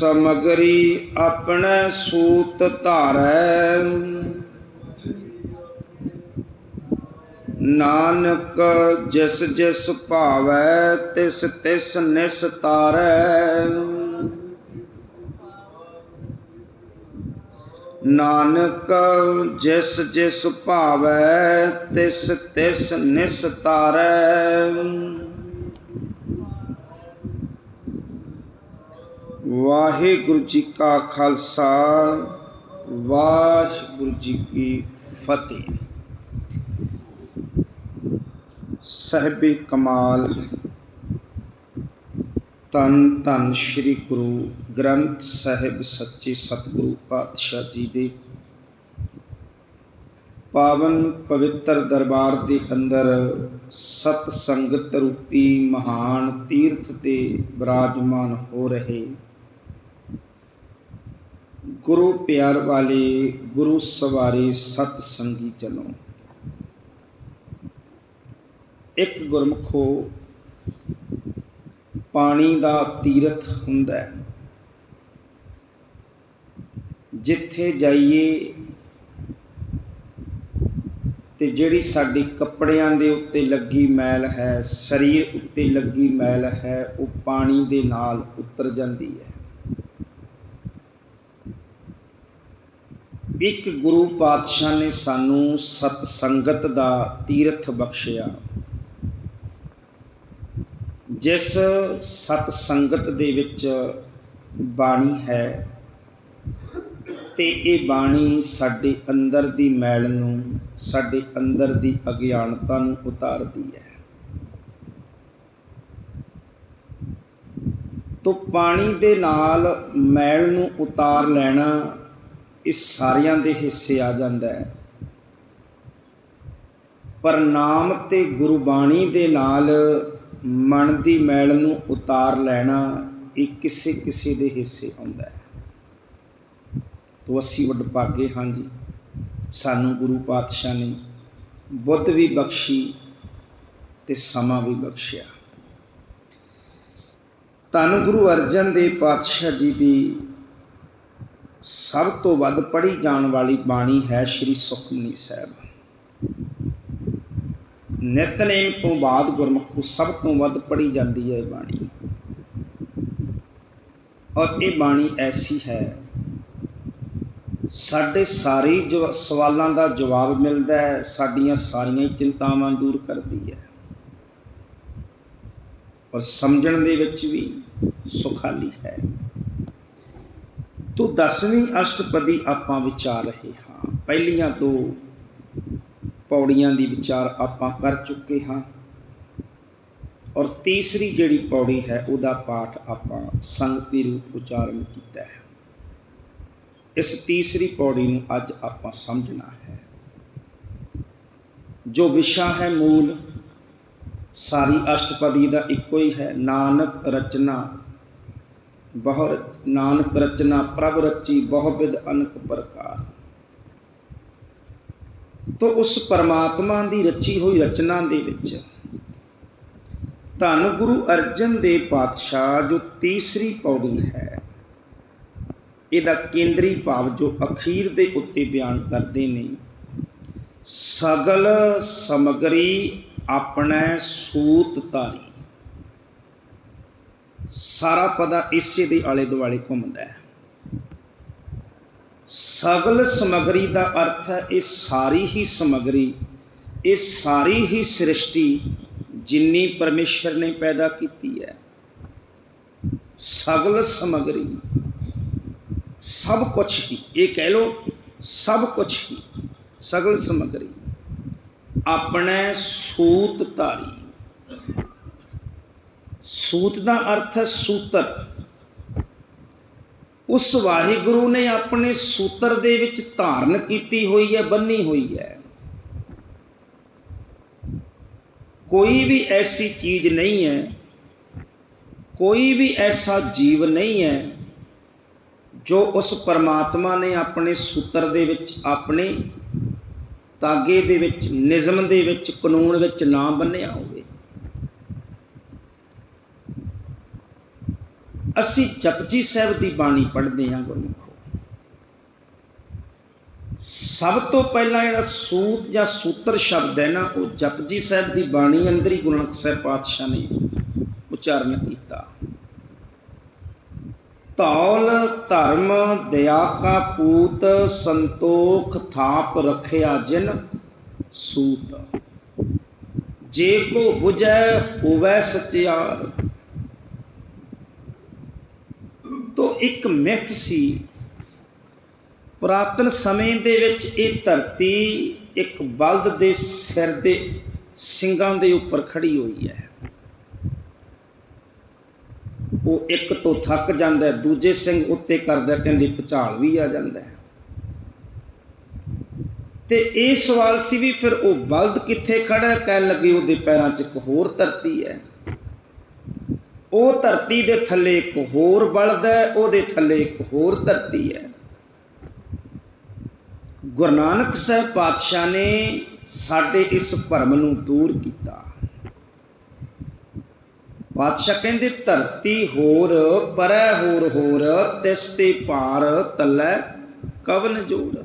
ਸਮਗਰੀ ਆਪਣੇ ਸੂਤ ਧਾਰੈ। ਨਾਨਕ ਜਿਸ ਜਿਸ ਭਾਵੈ, ਤਿਸ ਤਿਸ ਤਾਰੈ। ਨਾਨਕ ਜਿਸ ਜਿਸ ਭਾਵੈ, ਤਿਸ ਤਿਸ ਨਿਸਤਾਰੈ ਵਾਹਿਗੁਰੂ ਜੀ ਕਾ ਖਾਲਸਾ, ਵਾਹਿਗੁਰੂ ਜੀ ਕੀ ਫਤਿਹ। ਸਹਿਬੇ ਕਮਾਲ ਤਨ ਤਨ ਸ੍ਰੀ ਗੁਰੂ ਗ੍ਰੰਥ ਸਾਹਿਬ ਸੱਚੇ ਸਤਿਗੁਰੂ ਪਾਤਸ਼ਾਹ ਜੀ ਦੇ ਪਾਵਨ ਪਵਿੱਤਰ ਦਰਬਾਰ ਦੇ ਅੰਦਰ ਸਤ ਸੰਗਤ ਰੂਪੀ ਮਹਾਨ ਤੀਰਥ ਤੇ ਬਿਰਾਜਮਾਨ ਹੋ ਰਹੇ ਗੁਰੂ ਪਿਆਰ ਵਾਲੇ, ਗੁਰੂ ਸਵਾਰੇ ਸਤ ਸੰਗੀ ਜਨੋ ਇੱਕ ਗੁਰਮਖੋ, ਪਾਣੀ ਦਾ ਤੀਰਥ ਹੁੰਦਾ ਹੈ। ਜਿੱਥੇ ਜਾਈਏ ਤੇ ਜਿਹੜੀ ਸਾਡੀ ਕੱਪੜਿਆਂ ਦੇ ਉੱਤੇ ਲੱਗੀ ਮੈਲ ਹੈ, ਸਰੀਰ ਉੱਤੇ ਲੱਗੀ ਮੈਲ ਹੈ, ਉਹ ਪਾਣੀ ਦੇ ਨਾਲ ਉਤਰ ਜਾਂਦੀ ਹੈ। ਇੱਕ ਗੁਰੂ ਪਾਤਸ਼ਾਹ ਨੇ ਸਾਨੂੰ ਸਤ ਸੰਗਤ ਦਾ ਤੀਰਥ ਬਖਸ਼ਿਆ। ਜਿਸ ਸਤ ਸੰਗਤ ਦੇ ਵਿੱਚ ਬਾਣੀ ਹੈ ਤੇ ਇਹ ਬਾਣੀ ਸਾਡੇ ਅੰਦਰ ਦੀ ਮੈਲ ਨੂੰ, ਸਾਡੇ ਅੰਦਰ ਦੀ ਅਗਿਆਨਤਾ ਨੂੰ ਉਤਾਰਦੀ ਹੈ। ਤੋ ਪਾਣੀ ਦੇ ਨਾਲ ਮੈਲ ਨੂੰ ਉਤਾਰ ਲੈਣਾ ਇਹ ਸਾਰਿਆਂ ਦੇ ਹਿੱਸੇ ਆ ਜਾਂਦਾ ਹੈ। ਪਰ ਨਾਮ ਤੇ ਗੁਰਬਾਣੀ ਦੇ ਨਾਲ ਮਨ ਦੀ ਮੈਲ ਨੂੰ ਉਤਾਰ ਲੈਣਾ ਇਹ ਕਿਸੇ ਕਿਸੇ ਦੇ ਹਿੱਸੇ ਆਉਂਦਾ ਹੈ। ਤੋ ਅਸੀਂ ਵਡਭਾਗੇ ਹਾਂ ਜੀ। ਸਾਨੂੰ ਗੁਰੂ ਪਾਤਸ਼ਾਹ ਨੇ ਬੁੱਧ ਵੀ ਬਖਸ਼ੀ ਤੇ ਸਮਾਂ ਵੀ ਬਖਸ਼ਿਆ। ਧੰਨ ਗੁਰੂ ਅਰਜਨ ਦੇਵ ਪਾਤਸ਼ਾਹ ਜੀ ਦੀ ਸਭ ਤੋਂ ਵੱਧ ਪੜ੍ਹੀ ਜਾਣ ਵਾਲੀ ਬਾਣੀ ਹੈ ਸ੍ਰੀ ਸੁਖਮਨੀ ਸਾਹਿਬ। ਨਿਤਨੇਮ ਤੋਂ ਬਾਅਦ ਗੁਰਮੁਖੋ ਸਭ ਤੋਂ ਵੱਧ ਪੜ੍ਹੀ ਜਾਂਦੀ ਹੈ ਇਹ ਬਾਣੀ। ਔਰ ਇਹ ਬਾਣੀ ਐਸੀ ਹੈ, ਸਾਡੇ ਸਾਰੇ ਜੋ ਸਵਾਲਾਂ ਦਾ ਜਵਾਬ ਮਿਲਦਾ ਹੈ, ਸਾਡੀਆਂ ਸਾਰੀਆਂ ਚਿੰਤਾਵਾਂ ਦੂਰ ਕਰਦੀ ਹੈ। ਔਰ ਸਮਝਣ ਦੇ ਵਿੱਚ ਵੀ ਸੁਖਾਲੀ ਹੈ। ਤੋ ਦਸਵੀਂ ਅਸ਼ਟਪਦੀ ਆਪਾਂ ਵਿਚਾਰ ਰਹੇ ਹਾਂ। ਪਹਿਲੀਆਂ ਦੋ ਪੌੜੀਆਂ ਦੀ ਵਿਚਾਰ ਆਪਾਂ ਕਰ ਚੁੱਕੇ ਹਾਂ। ਔਰ ਤੀਸਰੀ ਜਿਹੜੀ ਪੌੜੀ ਹੈ, ਉਹਦਾ ਪਾਠ ਆਪਾਂ ਸੰਗਤੀ ਰੂਪ ਉਚਾਰਨ ਕੀਤਾ ਹੈ। ਇਸ ਤੀਸਰੀ ਪੌੜੀ ਨੂੰ ਅੱਜ ਆਪਾਂ ਸਮਝਣਾ ਹੈ। ਜੋ ਵਿਸ਼ਾ ਹੈ ਮੂਲ, ਸਾਰੀ ਅਸ਼ਟਪਦੀ ਦਾ ਇੱਕੋ ਹੀ ਹੈ, ਨਾਨਕ ਰਚਨਾ। ਬਹੁ ਨਾਨਕ ਰਚਨਾ ਪ੍ਰਭ ਰਚੀ ਬਹੁ ਵਿਦ ਅਨਕ ਪ੍ਰਕਾਰ। ਤੋ ਉਸ ਪਰਮਾਤਮਾ ਦੀ ਰਚੀ ਹੋਈ ਰਚਨਾ ਦੇ ਵਿੱਚ ਧੰਨ ਗੁਰੂ ਅਰਜਨ ਦੇਵ ਪਾਤਸ਼ਾਹ ਜੋ ਤੀਸਰੀ ਪੌੜੀ ਹੈ, ਇਹਦਾ ਕੇਂਦਰੀ ਭਾਵ ਜੋ ਅਖੀਰ ਦੇ ਉੱਤੇ ਬਿਆਨ ਕਰਦੇ ਨੇ, ਸਗਲ ਸਮਗਰੀ ਆਪਣੇ ਸੂਤ ਧਾਰੀ ਸਾਰਾ ਪਦਾ ਇਸੇ ਦੇ ਆਲੇ ਦੁਆਲੇ ਘੁੰਮਦਾ ਹੈ। ਸਗਲ ਸਮਗਰੀ ਦਾ ਅਰਥ ਹੈ, ਇਹ ਸਾਰੀ ਹੀ ਸਮਗਰੀ, ਇਹ ਸਾਰੀ ਹੀ ਸ੍ਰਿਸ਼ਟੀ ਜਿੰਨੀ ਪਰਮੇਸ਼ਰ ਨੇ ਪੈਦਾ ਕੀਤੀ ਹੈ। ਸਗਲ ਸਮਗਰੀ ਸਭ ਕੁਝ ਹੀ, ਇਹ ਕਹਿ ਲੋ ਸਭ ਕੁਝ ਹੀ, ਸਗਲ ਸਮਗਰੀ, ਆਪਣੇ ਸੂਤ ਧਾਰੀ ਸੂਤ ਦਾ ਅਰਥ ਹੈ ਸੂਤਰ। ਉਸ ਵਾਹਿਗੁਰੂ ਨੇ ਆਪਣੇ ਸੂਤਰ ਦੇ ਵਿੱਚ ਧਾਰਨ ਕੀਤੀ ਹੋਈ ਹੈ, ਬੰਨੀ ਹੋਈ ਹੈ। ਕੋਈ ਵੀ ਐਸੀ ਚੀਜ਼ ਨਹੀਂ ਹੈ, ਕੋਈ ਵੀ ਐਸਾ ਜੀਵ ਨਹੀਂ ਹੈ, ਜੋ ਉਸ ਪਰਮਾਤਮਾ ਨੇ ਆਪਣੇ ਸੂਤਰ ਦੇ ਵਿੱਚ, ਆਪਣੇ ਤਾਗੇ ਦੇ ਵਿੱਚ ਨਿਯਮ ਦੇ ਵਿੱਚ, ਕਾਨੂੰਨ ਵਿੱਚ ਨਾ ਬੰਨਿਆ ਹੋਵੇ। ਅਸੀਂ ਜਪਜੀ ਸਾਹਿਬ ਦੀ ਬਾਣੀ ਪੜ੍ਹਦੇ ਹਾਂ ਗੁਰਮੁਖੋ। ਸਭ ਤੋਂ ਪਹਿਲਾਂ ਜਿਹੜਾ ਸੂਤ ਜਾਂ ਸੂਤਰ ਸ਼ਬਦ ਹੈ ਨਾ, ਉਹ ਜਪਜੀ ਸਾਹਿਬ ਦੀ ਬਾਣੀ ਅੰਦਰ ਹੀ ਗੁਰੂ ਨਾਨਕ ਸਾਹਿਬ ਪਾਤਸ਼ਾਹ ਨੇ ਉਚਾਰਨ ਕੀਤਾ। ਤੌਲ ਧਰਮ, ਦਇਆ ਕਾ ਪੂਤ, ਸੰਤੋਖ ਥਾਪ ਰਖਿਆ ਜਿਨ ਸੂਤ। ਜੇ ਕੋ 부ਜੈ ਹੋਵੈ ਸਚਿਆਰ। ਤੋ ਇੱਕ ਮਿੱਥ ਸੀ। ਪੁਰਾਤਨ ਸਮੇਂ ਦੇ ਵਿੱਚ ਇਹ ਧਰਤੀ ਇੱਕ ਬਲਦ ਦੇ ਸਿਰ ਦੇ ਸਿੰਘਾਂ ਦੇ ਉੱਪਰ ਖੜੀ ਹੋਈ ਹੈ। ਉਹ ਇੱਕ ਤੋਂ ਥੱਕ ਜਾਂਦਾ ਦੂਜੇ ਸਿੰਘ ਉੱਤੇ ਕਰਦਾ ਕਹਿੰਦੇ ਭੁਚਾਲ ਵੀ ਆ ਜਾਂਦਾ ਹੈ। ਤੇ ਇਹ ਸਵਾਲ ਸੀ ਵੀ ਫਿਰ ਉਹ ਬਲਦ ਕਿੱਥੇ ਖੜਾ ਕਹਿਣ ਲੱਗੇ ਉਹਦੇ ਪੈਰਾਂ 'ਚ ਇੱਕ ਹੋਰ ਧਰਤੀ ਹੈ। ਉਹ ਧਰਤੀ ਦੇ ਥੱਲੇ ਇੱਕ ਹੋਰ ਬਲਦ ਹੈ, ਉਹਦੇ ਥੱਲੇ ਇੱਕ ਹੋਰ ਧਰਤੀ ਹੈ। ਗੁਰੂ ਨਾਨਕ ਸਾਹਿਬ ਪਾਤਸ਼ਾਹ ਨੇ ਸਾਡੇ ਇਸ ਭਰਮ ਨੂੰ ਦੂਰ ਕੀਤਾ। ਪਾਤਸ਼ਾਹ ਕਹਿੰਦੇ, ਧਰਤੀ ਹੋਰ, ਪਰੈ ਹੋਰ ਹੋਰ, ਤਿਸ ਤੇ ਪਾਰ ਤੱਲੇ ਕਵਨ ਜੋੜ।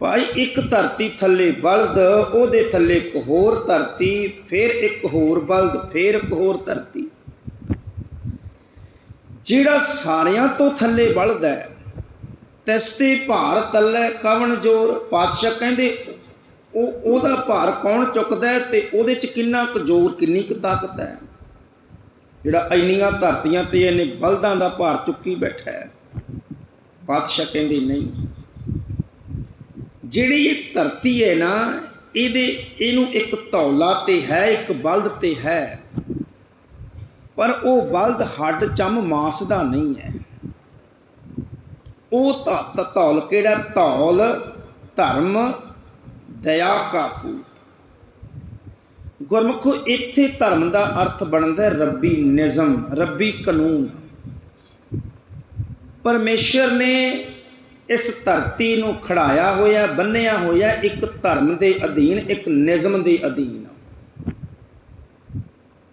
ਭਾਈ ਇੱਕ ਧਰਤੀ ਥੱਲੇ ਬਲਦ, ਉਹਦੇ ਥੱਲੇ ਇੱਕ ਹੋਰ ਧਰਤੀ, ਫਿਰ ਇੱਕ ਹੋਰ ਬਲਦ, ਫਿਰ ਇੱਕ ਹੋਰ ਧਰਤੀ। ਜਿਹੜਾ ਸਾਰਿਆਂ ਤੋਂ ਥੱਲੇ ਬਲਦ ਹੈ ਤਸਤੇ ਭਾਰ ਤੱਲੇ ਕਵਨ ਜੋਰ, ਪਾਤਸ਼ਾਹ ਕਹਿੰਦੇ, ਉਹ ਉਹਦਾ ਭਾਰ ਕੌਣ ਚੁੱਕਦਾ ਹੈ ਤੇ ਉਹਦੇ ਚ ਕਿੰਨਾ ਕੁ ਜ਼ੋਰ, ਕਿੰਨੀ ਕੁ ਤਾਕਤ ਹੈ? ਜਿਹੜਾ ਇੰਨੀਆਂ ਧਰਤੀਆਂ ਤੇ ਇਹਨੇ ਬਲਦਾਂ ਦਾ ਭਾਰ ਚੁੱਕੀ ਬੈਠਾ ਹੈ, ਪਾਤਸ਼ਾਹ ਕਹਿੰਦੇ ਨਹੀਂ। ਜਿਹੜੀ ਇਹ ਧਰਤੀ ਹੈ ਨਾ, ਇਹਦੇ, ਇਹਨੂੰ ਇੱਕ ਧੌਲਾ ਤੇ ਹੈ, ਇੱਕ ਬਲਦ ਤੇ ਹੈ। ਪਰ ਉਹ ਬਲਦ ਹੱਡ ਚਮ ਮਾਸ ਦਾ ਨਹੀਂ ਹੈ। ਉਹ ਤਾਂ ਧੌਲ ਕਿਹੜਾ? ਧੌਲ, ਧਰਮ, ਦਇਆ ਕਾ ਪੂਤ ਗੁਰਮੁਖੋ, ਇੱਥੇ ਧਰਮ ਦਾ ਅਰਥ ਬਣਦਾ ਰੱਬੀ ਨਿਜ਼ਮ, ਰੱਬੀ ਕਾਨੂੰਨ। ਪਰਮੇਸ਼ਰ ਨੇ ਇਸ ਧਰਤੀ ਨੂੰ ਖੜਾਇਆ ਹੋਇਆ, ਬੰਨਿਆ ਹੋਇਆ ਇੱਕ ਧਰਮ ਦੇ ਅਧੀਨ, ਇੱਕ ਨਿਯਮ ਦੇ ਅਧੀਨ।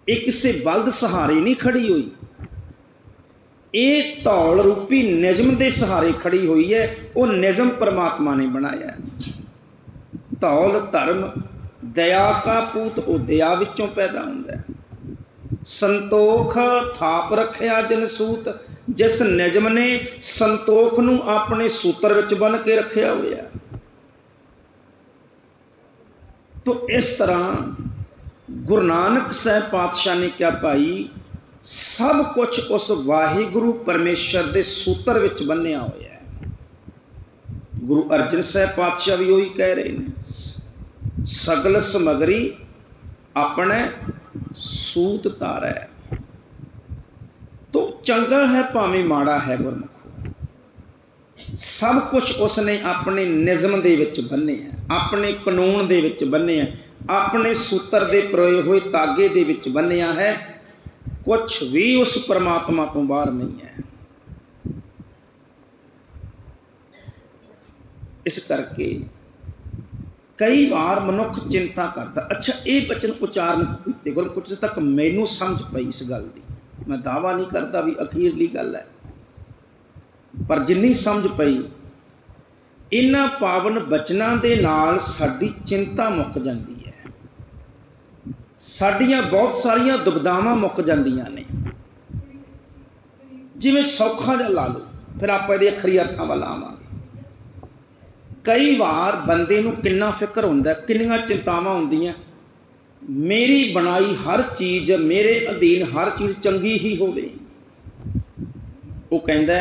ਇਹ ਕਿਸੇ ਬਲਦ ਸਹਾਰੇ ਨਹੀਂ ਖੜੀ ਹੋਈ। ਇਹ ਧੌਲ ਰੂਪੀ ਨਿਯਮ ਦੇ ਸਹਾਰੇ ਖੜੀ ਹੋਈ ਹੈ। ਉਹ ਨਿਯਮ ਪਰਮਾਤਮਾ ਨੇ ਬਣਾਇਆ ਧੌਲ ਧਰਮ ਦਇਆ ਕਾ ਪੂਤ, ਉਹ ਦਇਆ ਵਿੱਚੋਂ ਪੈਦਾ ਹੁੰਦਾ ਹੈ। ਸੰਤੋਖ ਥਾਪ ਰੱਖਿਆ ਜਨ ਜਿਸ ਨਿਜਮ ਨੇ ਸੰਤੋਖ ਨੂੰ ਆਪਣੇ ਸੂਤਰ ਵਿੱਚ ਬੰਨ ਕੇ ਰੱਖਿਆ ਹੋਇਆ। ਤੋ ਇਸ ਤਰ੍ਹਾਂ ਗੁਰੂ ਨਾਨਕ ਸਾਹਿਬ ਪਾਤਸ਼ਾਹ ਨੇ ਕਿਹਾ, ਭਾਈ, ਸਭ ਕੁਝ ਉਸ ਵਾਹਿਗੁਰੂ ਪਰਮੇਸ਼ਰ ਦੇ ਸੂਤਰ ਵਿੱਚ ਬੰਨਿਆ ਹੋਇਆ ਹੈ। ਗੁਰੂ ਅਰਜਨ ਸਾਹਿਬ ਪਾਤਸ਼ਾਹ ਵੀ ਉਹੀ ਕਹਿ ਰਹੇ ਨੇ, ਸਗਲ ਸਮਗਰੀ ਆਪਣੇ ਸੂਤ ਤਾਰੈ ਤੋ ਚੰਗਾ ਹੈ ਭਾਵੇਂ ਮਾੜਾ ਹੈ ਗੁਰਮੁਖੋ। ਸਭ ਕੁਝ ਉਸਨੇ ਆਪਣੇ ਨਿਜ਼ਮ ਦੇ ਵਿੱਚ ਬੰਨਿਆ ਆਪਣੇ ਕਾਨੂੰਨ ਦੇ ਵਿੱਚ ਬੰਨਿਆ ਆਪਣੇ ਸੂਤਰ ਦੇ ਪਰੋਏ ਹੋਏ ਤਾਗੇ ਦੇ ਵਿੱਚ ਬੰਨਿਆ ਹੈ। ਕੁਝ ਵੀ ਉਸ ਪਰਮਾਤਮਾ ਤੋਂ ਬਾਹਰ ਨਹੀਂ ਹੈ। ਇਸ ਕਰਕੇ ਕਈ ਵਾਰ ਮਨੁੱਖ ਚਿੰਤਾ ਕਰਦਾ, ਅੱਛਾ, ਇਹ ਬਚਨ ਉਚਾਰਨ ਕੀਤੇ ਗੁਰੂ ਕੁਝ ਤੱਕ ਮੈਨੂੰ ਸਮਝ ਪਈ ਇਸ ਗੱਲ ਦੀ। ਮੈਂ ਦਾਵਾ ਨਹੀਂ ਕਰਦਾ ਵੀ ਅਖੀਰਲੀ ਗੱਲ ਹੈ। ਪਰ ਜਿੰਨੀ ਸਮਝ ਪਈ ਇਹਨਾਂ ਪਾਵਨ ਬਚਨਾਂ ਦੇ ਨਾਲ ਸਾਡੀ ਚਿੰਤਾ ਮੁੱਕ ਜਾਂਦੀ ਹੈ। ਸਾਡੀਆਂ ਬਹੁਤ ਸਾਰੀਆਂ ਦੁਬਦਾਵਾਂ ਮੁੱਕ ਜਾਂਦੀਆਂ ਨੇ। ਜਿਵੇਂ ਸੌਖਾ ਜਿਹਾ ਲਾ ਲਓ ਫਿਰ ਆਪਾਂ ਇਹਦੇ ਅਖਰੀ ਅਰਥਾਂ ਵੱਲ ਆਵਾਂਗੇ। ਕਈ ਵਾਰ ਬੰਦੇ ਨੂੰ ਕਿੰਨਾ ਫਿਕਰ ਹੁੰਦਾ, ਕਿੰਨੀਆਂ ਚਿੰਤਾਵਾਂ ਹੁੰਦੀਆਂ। ਮੇਰੀ ਬਣਾਈ ਹਰ ਚੀਜ਼, ਮੇਰੇ ਅਧੀਨ ਹਰ ਚੀਜ਼ ਚੰਗੀ ਹੀ ਹੋਵੇ। ਉਹ ਕਹਿੰਦਾ,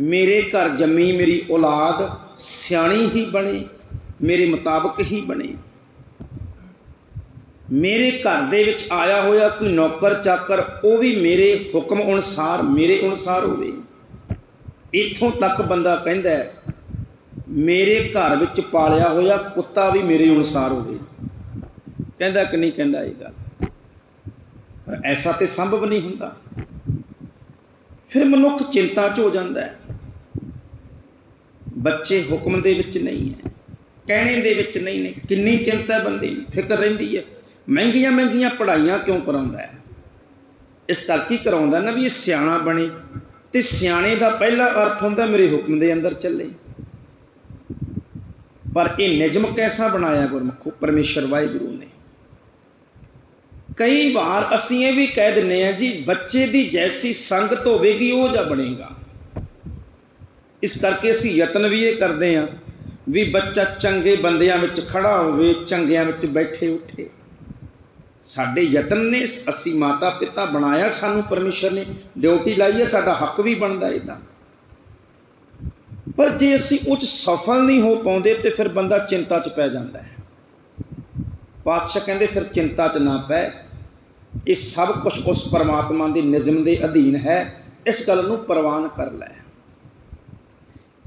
ਮੇਰੇ ਘਰ ਜੰਮੀ ਮੇਰੀ ਔਲਾਦ ਸਿਆਣੀ ਹੀ ਬਣੇ, ਮੇਰੇ ਮੁਤਾਬਕ ਹੀ ਬਣੇ। ਮੇਰੇ ਘਰ ਦੇ ਵਿੱਚ ਆਇਆ ਹੋਇਆ ਕੋਈ ਨੌਕਰ ਚਾਕਰ, ਉਹ ਵੀ ਮੇਰੇ ਹੁਕਮ ਅਨੁਸਾਰ, ਮੇਰੇ ਅਨੁਸਾਰ ਹੋਵੇ। ਇੱਥੋਂ ਤੱਕ ਬੰਦਾ ਕਹਿੰਦਾ ਮੇਰੇ ਘਰ ਵਿੱਚ ਪਾਲਿਆ ਹੋਇਆ ਕੁੱਤਾ ਵੀ ਮੇਰੇ ਅਨੁਸਾਰ ਹੋਵੇ। ਕਹਿੰਦਾ ਕਿ ਨਹੀਂ ਕਹਿੰਦਾ ਇਹ ਗੱਲ। ਪਰ ਐਸਾ ਤੇ ਸੰਭਵ ਨਹੀਂ ਹੁੰਦਾ। ਫਿਰ ਮਨੁੱਖ ਚਿੰਤਾ 'ਚ ਹੋ ਜਾਂਦਾ ਹੈ। ਬੱਚੇ ਹੁਕਮ ਦੇ ਵਿੱਚ ਨਹੀਂ ਹੈ। ਕਹਿਣੇ ਦੇ ਵਿੱਚ ਨਹੀਂ ਨੇ। ਕਿੰਨੀ ਚਿੰਤਾ ਬੰਦੇ ਨੂੰ ਫਿਕਰ ਰਹਿੰਦੀ ਹੈ। ਮਹਿੰਗੀਆਂ ਮਹਿੰਗੀਆਂ ਪੜ੍ਹਾਈਆਂ ਕਿਉਂ ਕਰਾਉਂਦਾ ਹੈ? ਇਸ ਕਰਕੇ ਕਰਾਉਂਦਾ ਨਾ ਵੀ ਇਹ ਸਿਆਣਾ ਬਣੇ। ਤੇ ਸਿਆਣੇ ਦਾ ਪਹਿਲਾ ਅਰਥ ਹੁੰਦਾ ਮੇਰੇ ਹੁਕਮ ਦੇ ਅੰਦਰ ਚੱਲੇ। ਪਰ ਇਹ ਨਿਯਮ ਕੈਸਾ ਬਣਾਇਆ ਗੁਰਮੁਖੋ? ਪਰਮੇਸ਼ਰ ਵਾਹਿਗੁਰੂ ਨੇ। ਕਈ ਵਾਰ ਅਸੀਂ ਇਹ ਵੀ ਕਹਿ ਦਿੰਨੇ ਆ ਜੀ, ਬੱਚੇ ਦੀ ਜੈਸੀ ਸੰਗਤ ਹੋਵੇਗੀ, ਉਹ ਜਾ ਬਣੇਗਾ। ਇਸ ਕਰਕੇ ਅਸੀਂ ਯਤਨ ਵੀ ਇਹ ਕਰਦੇ ਆ ਵੀ ਬੱਚਾ ਚੰਗੇ ਬੰਦਿਆਂ ਵਿੱਚ ਖੜਾ ਹੋਵੇ, ਚੰਗਿਆਂ ਵਿੱਚ ਬੈਠੇ ਉੱਠੇ। ਸਾਡੇ ਯਤਨ ਨੇ, ਅਸੀਂ ਮਾਤਾ ਪਿਤਾ ਬਣਾਇਆ ਸਾਨੂੰ ਪਰਮੇਸ਼ਰ ਨੇ, ਡਿਊਟੀ ਲਾਈ ਹੈ, ਸਾਡਾ ਹੱਕ ਵੀ ਬਣਦਾ ਇਹਦਾ। ਪਰ ਜੇ ਅਸੀਂ ਉਹ 'ਚ ਸਫਲ ਨਹੀਂ ਹੋ ਪਾਉਂਦੇ ਤੇ ਫਿਰ ਬੰਦਾ ਚਿੰਤਾ 'ਚ ਪੈ ਜਾਂਦਾ ਹੈ। ਪਾਤਸ਼ਾਹ ਕਹਿੰਦੇ, ਫਿਰ ਚਿੰਤਾ 'ਚ ਨਾ ਪੈ। ਇਹ ਸਭ ਕੁਝ ਉਸ ਪਰਮਾਤਮਾ ਦੇ ਨਿਯਮ ਦੇ ਅਧੀਨ ਹੈ। ਇਸ ਗੱਲ ਨੂੰ ਪ੍ਰਵਾਨ ਕਰ ਲੈ।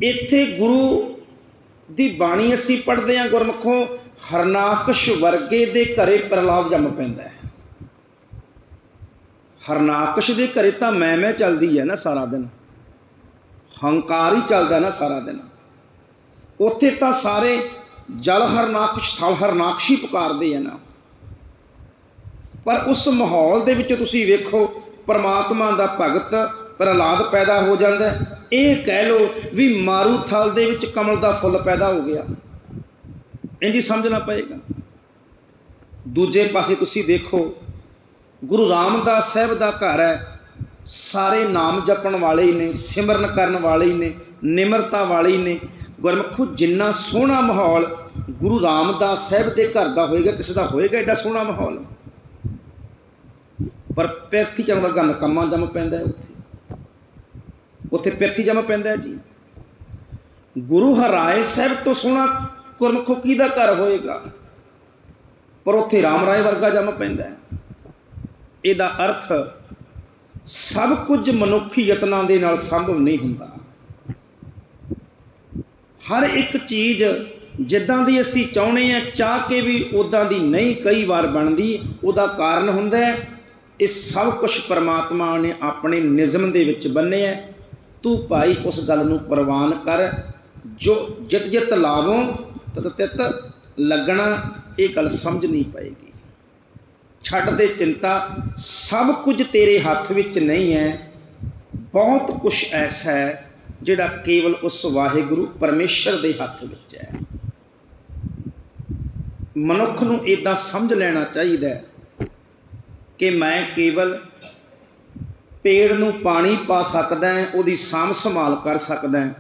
ਇੱਥੇ ਗੁਰੂ ਦੀ ਬਾਣੀ ਅਸੀਂ ਪੜ੍ਹਦੇ ਹਾਂ, ਗੁਰਮਖੋ, ਹਰਨਾਕਸ਼ ਵਰਗੇ ਦੇ ਘਰੇ ਪ੍ਰਲਾਦ ਜੰਮ ਪੈਂਦਾ ਹੈ। ਹਰਨਾਕਸ਼ ਦੇ ਘਰੇ ਤਾਂ ਮੈਂ ਮੈਂ ਚੱਲਦੀ ਹੈ ਨਾ ਸਾਰਾ ਦਿਨ। ਹੰਕਾਰ ਹੀ ਚੱਲਦਾ ਨਾ ਸਾਰਾ ਦਿਨ। ਉੱਥੇ ਤਾਂ ਸਾਰੇ ਜਲ ਹਰਨਾਕਸ਼, ਥਲ ਹਰਨਾਕਸ਼ੀ ਪੁਕਾਰਦੇ ਆ ਨਾ। ਪਰ ਉਸ ਮਾਹੌਲ ਦੇ ਵਿੱਚ ਤੁਸੀਂ ਵੇਖੋ, ਪਰਮਾਤਮਾ ਦਾ ਭਗਤ ਪ੍ਰਹਲਾਦ ਪੈਦਾ ਹੋ ਜਾਂਦਾ। ਇਹ ਕਹਿ ਲੋ ਵੀ ਮਾਰੂ ਥਲ ਦੇ ਵਿੱਚ ਕਮਲ ਦਾ ਫੁੱਲ ਪੈਦਾ ਹੋ ਗਿਆ। ਇੰਜੀ ਸਮਝਣਾ ਪਏਗਾ। ਦੂਜੇ ਪਾਸੇ ਤੁਸੀਂ ਦੇਖੋ, ਗੁਰੂ ਰਾਮਦਾਸ ਸਾਹਿਬ ਦਾ ਘਰ ਹੈ। ਸਾਰੇ ਨਾਮ ਜਪਣ ਵਾਲੇ ਹੀ ਨੇ, ਸਿਮਰਨ ਕਰਨ ਵਾਲੇ ਹੀ ਨੇ, ਨਿਮਰਤਾ ਵਾਲੇ ਹੀ ਨੇ। ਗੁਰਮਖੂ, ਜਿੰਨਾ ਸੋਹਣਾ ਮਾਹੌਲ ਗੁਰੂ ਰਾਮਦਾਸ ਸਾਹਿਬ ਦੇ ਘਰ ਦਾ ਹੋਏਗਾ, ਕਿਸੇ ਦਾ ਹੋਏਗਾ ਐਡਾ ਸੋਹਣਾ ਮਾਹੌਲ? ਪਰ ਪਿਰਥੀ ਜਮ ਵਰਗਾ ਨਕਮਾ ਜਮ ਪੈਂਦਾ ਉੱਥੇ। ਉੱਥੇ ਪਿਰਥੀ ਜਮ ਪੈਂਦਾ ਜੀ। ਗੁਰੂ ਹਰਾਏ ਸਾਹਿਬ ਤੋਂ ਸੋਹਣਾ ਗੁਰਮਖੋ ਕਿਹਦਾ ਘਰ ਹੋਏਗਾ? ਪਰ ਉੱਥੇ ਰਾਮ ਰਾਏ ਵਰਗਾ ਜਮ ਪੈਂਦਾ ਇਹਦਾ ਅਰਥ ਸਭ ਕੁਝ ਮਨੁੱਖੀ ਯਤਨਾਂ ਦੇ ਨਾਲ ਸੰਭਵ ਨਹੀਂ ਹੁੰਦਾ। ਹਰ ਇੱਕ ਚੀਜ਼ ਜਿੱਦਾਂ ਦੀ ਅਸੀਂ ਚਾਹੁੰਦੇ ਆ ਚਾਹ ਕੇ ਵੀ ਉਦਾਂ ਦੀ ਨਹੀਂ ਕਈ ਵਾਰ ਬਣਦੀ, ਉਹਦਾ ਕਾਰਨ ਹੁੰਦਾ ਹੈ। ਇਹ ਸਭ ਕੁਝ ਪਰਮਾਤਮਾ ਨੇ ਆਪਣੇ ਨਿਯਮ ਦੇ ਵਿੱਚ ਬੰਨਿਆ ਤੂੰ ਭਾਈ ਉਸ ਗੱਲ ਨੂੰ ਪ੍ਰਵਾਨ ਕਰ। ਜੋ ਜਿਤ ਜਿਤ ਲਾਵੋਂ ਤਤ ਤਿਤ ਲੱਗਣਾ, ਇਹ ਗੱਲ ਸਮਝ ਨਹੀਂ ਪਏਗੀ। ਛੱਡ ਦੇ ਚਿੰਤਾ, ਸਭ ਕੁਝ ਤੇਰੇ ਹੱਥ ਵਿੱਚ ਨਹੀਂ ਹੈ। ਬਹੁਤ ਕੁਝ ਐਸਾ ਹੈ ਜਿਹੜਾ ਕੇਵਲ ਉਸ ਵਾਹਿਗੁਰੂ ਪਰਮੇਸ਼ਰ ਦੇ ਹੱਥ ਵਿੱਚ ਹੈ। ਮਨੁੱਖ ਨੂੰ ਇਦਾਂ ਸਮਝ ਲੈਣਾ ਚਾਹੀਦਾ ਹੈ ਕਿ ਮੈਂ ਕੇਵਲ ਪੇੜ ਨੂੰ ਪਾਣੀ ਪਾ ਸਕਦਾ ਹਾਂ, ਉਹਦੀ ਸਾਂਭ ਸੰਭਾਲ ਕਰ ਸਕਦਾ ਹਾਂ।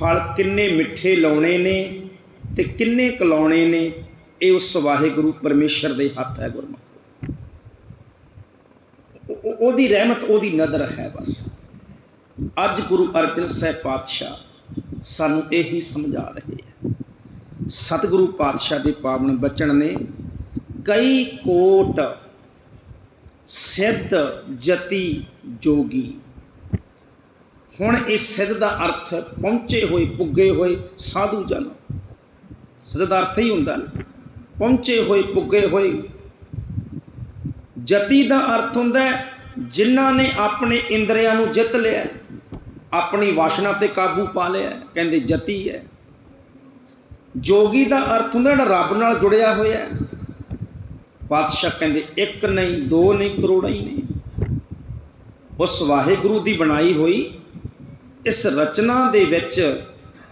ਫਲ ਕਿੰਨੇ ਮਿੱਠੇ ਲਾਉਣੇ ਨੇ ਤੇ ਕਿੰਨੇ ਕਲਾਉਣੇ ਨੇ ਇਹ ਉਸ ਵਾਹਿਗੁਰੂ ਪਰਮੇਸ਼ਰ ਦੇ ਹੱਥ ਹੈ ਗੁਰਮੁਖ। ਉਹਦੀ ਰਹਿਮਤ, ਉਹਦੀ ਨਜ਼ਰ ਹੈ ਬਸ। ਅੱਜ ਗੁਰੂ ਅਰਜਨ ਸਾਹਿਬ ਪਾਤਸ਼ਾਹ ਸਾਨੂੰ ਇਹੀ ਸਮਝਾ ਰਹੇ ਹੈ। ਸਤਿਗੁਰੂ ਪਾਤਸ਼ਾਹ ਦੇ ਪਾਵਨ ਬਚਨ ਨੇ ਕਈ ਕੋਟ ਸਿੱਧ ਜਤੀ ਜੋਗੀ। ਹੁਣ ਇਸ ਸਿੱਧ ਦਾ ਅਰਥ ਪਹੁੰਚੇ ਹੋਏ, ਪੁੱਗੇ ਹੋਏ ਸਾਧੂ ਜਨ। ਸਿੱਧ ਦਾ ਅਰਥ ਹੀ ਹੁੰਦਾ ਨਾ। ਪਹੁੰਚੇ ਹੋਏ, ਪੁੱਗੇ ਹੋਏ। ਜਤੀ ਦਾ ਅਰਥ ਹੁੰਦਾ ਜਿਨ੍ਹਾਂ ਨੇ ਆਪਣੇ ਇੰਦਰੀਆਂ ਨੂੰ ਜਿੱਤ ਲਿਆ ਆਪਣੀ ਵਾਸ਼ਨਾ ਤੇ ਕਾਬੂ ਪਾ ਲਿਆ ਕਹਿੰਦੇ ਜਤੀ ਹੈ। ਜੋਗੀ ਦਾ ਅਰਥ ਹੁੰਦਾ ਜਿਹੜਾ ਰੱਬ ਨਾਲ ਜੁੜਿਆ ਹੋਇਆ ਹੈ। ਪਾਤਸ਼ਾਹ ਕਹਿੰਦੇ, ਇੱਕ ਨਹੀਂ, ਦੋ ਨਹੀਂ, ਕਰੋੜਾਂ ਹੀ ਨੇ ਉਸ ਵਾਹਿਗੁਰੂ ਦੀ ਬਣਾਈ ਹੋਈ ਇਸ ਰਚਨਾ ਦੇ ਵਿੱਚ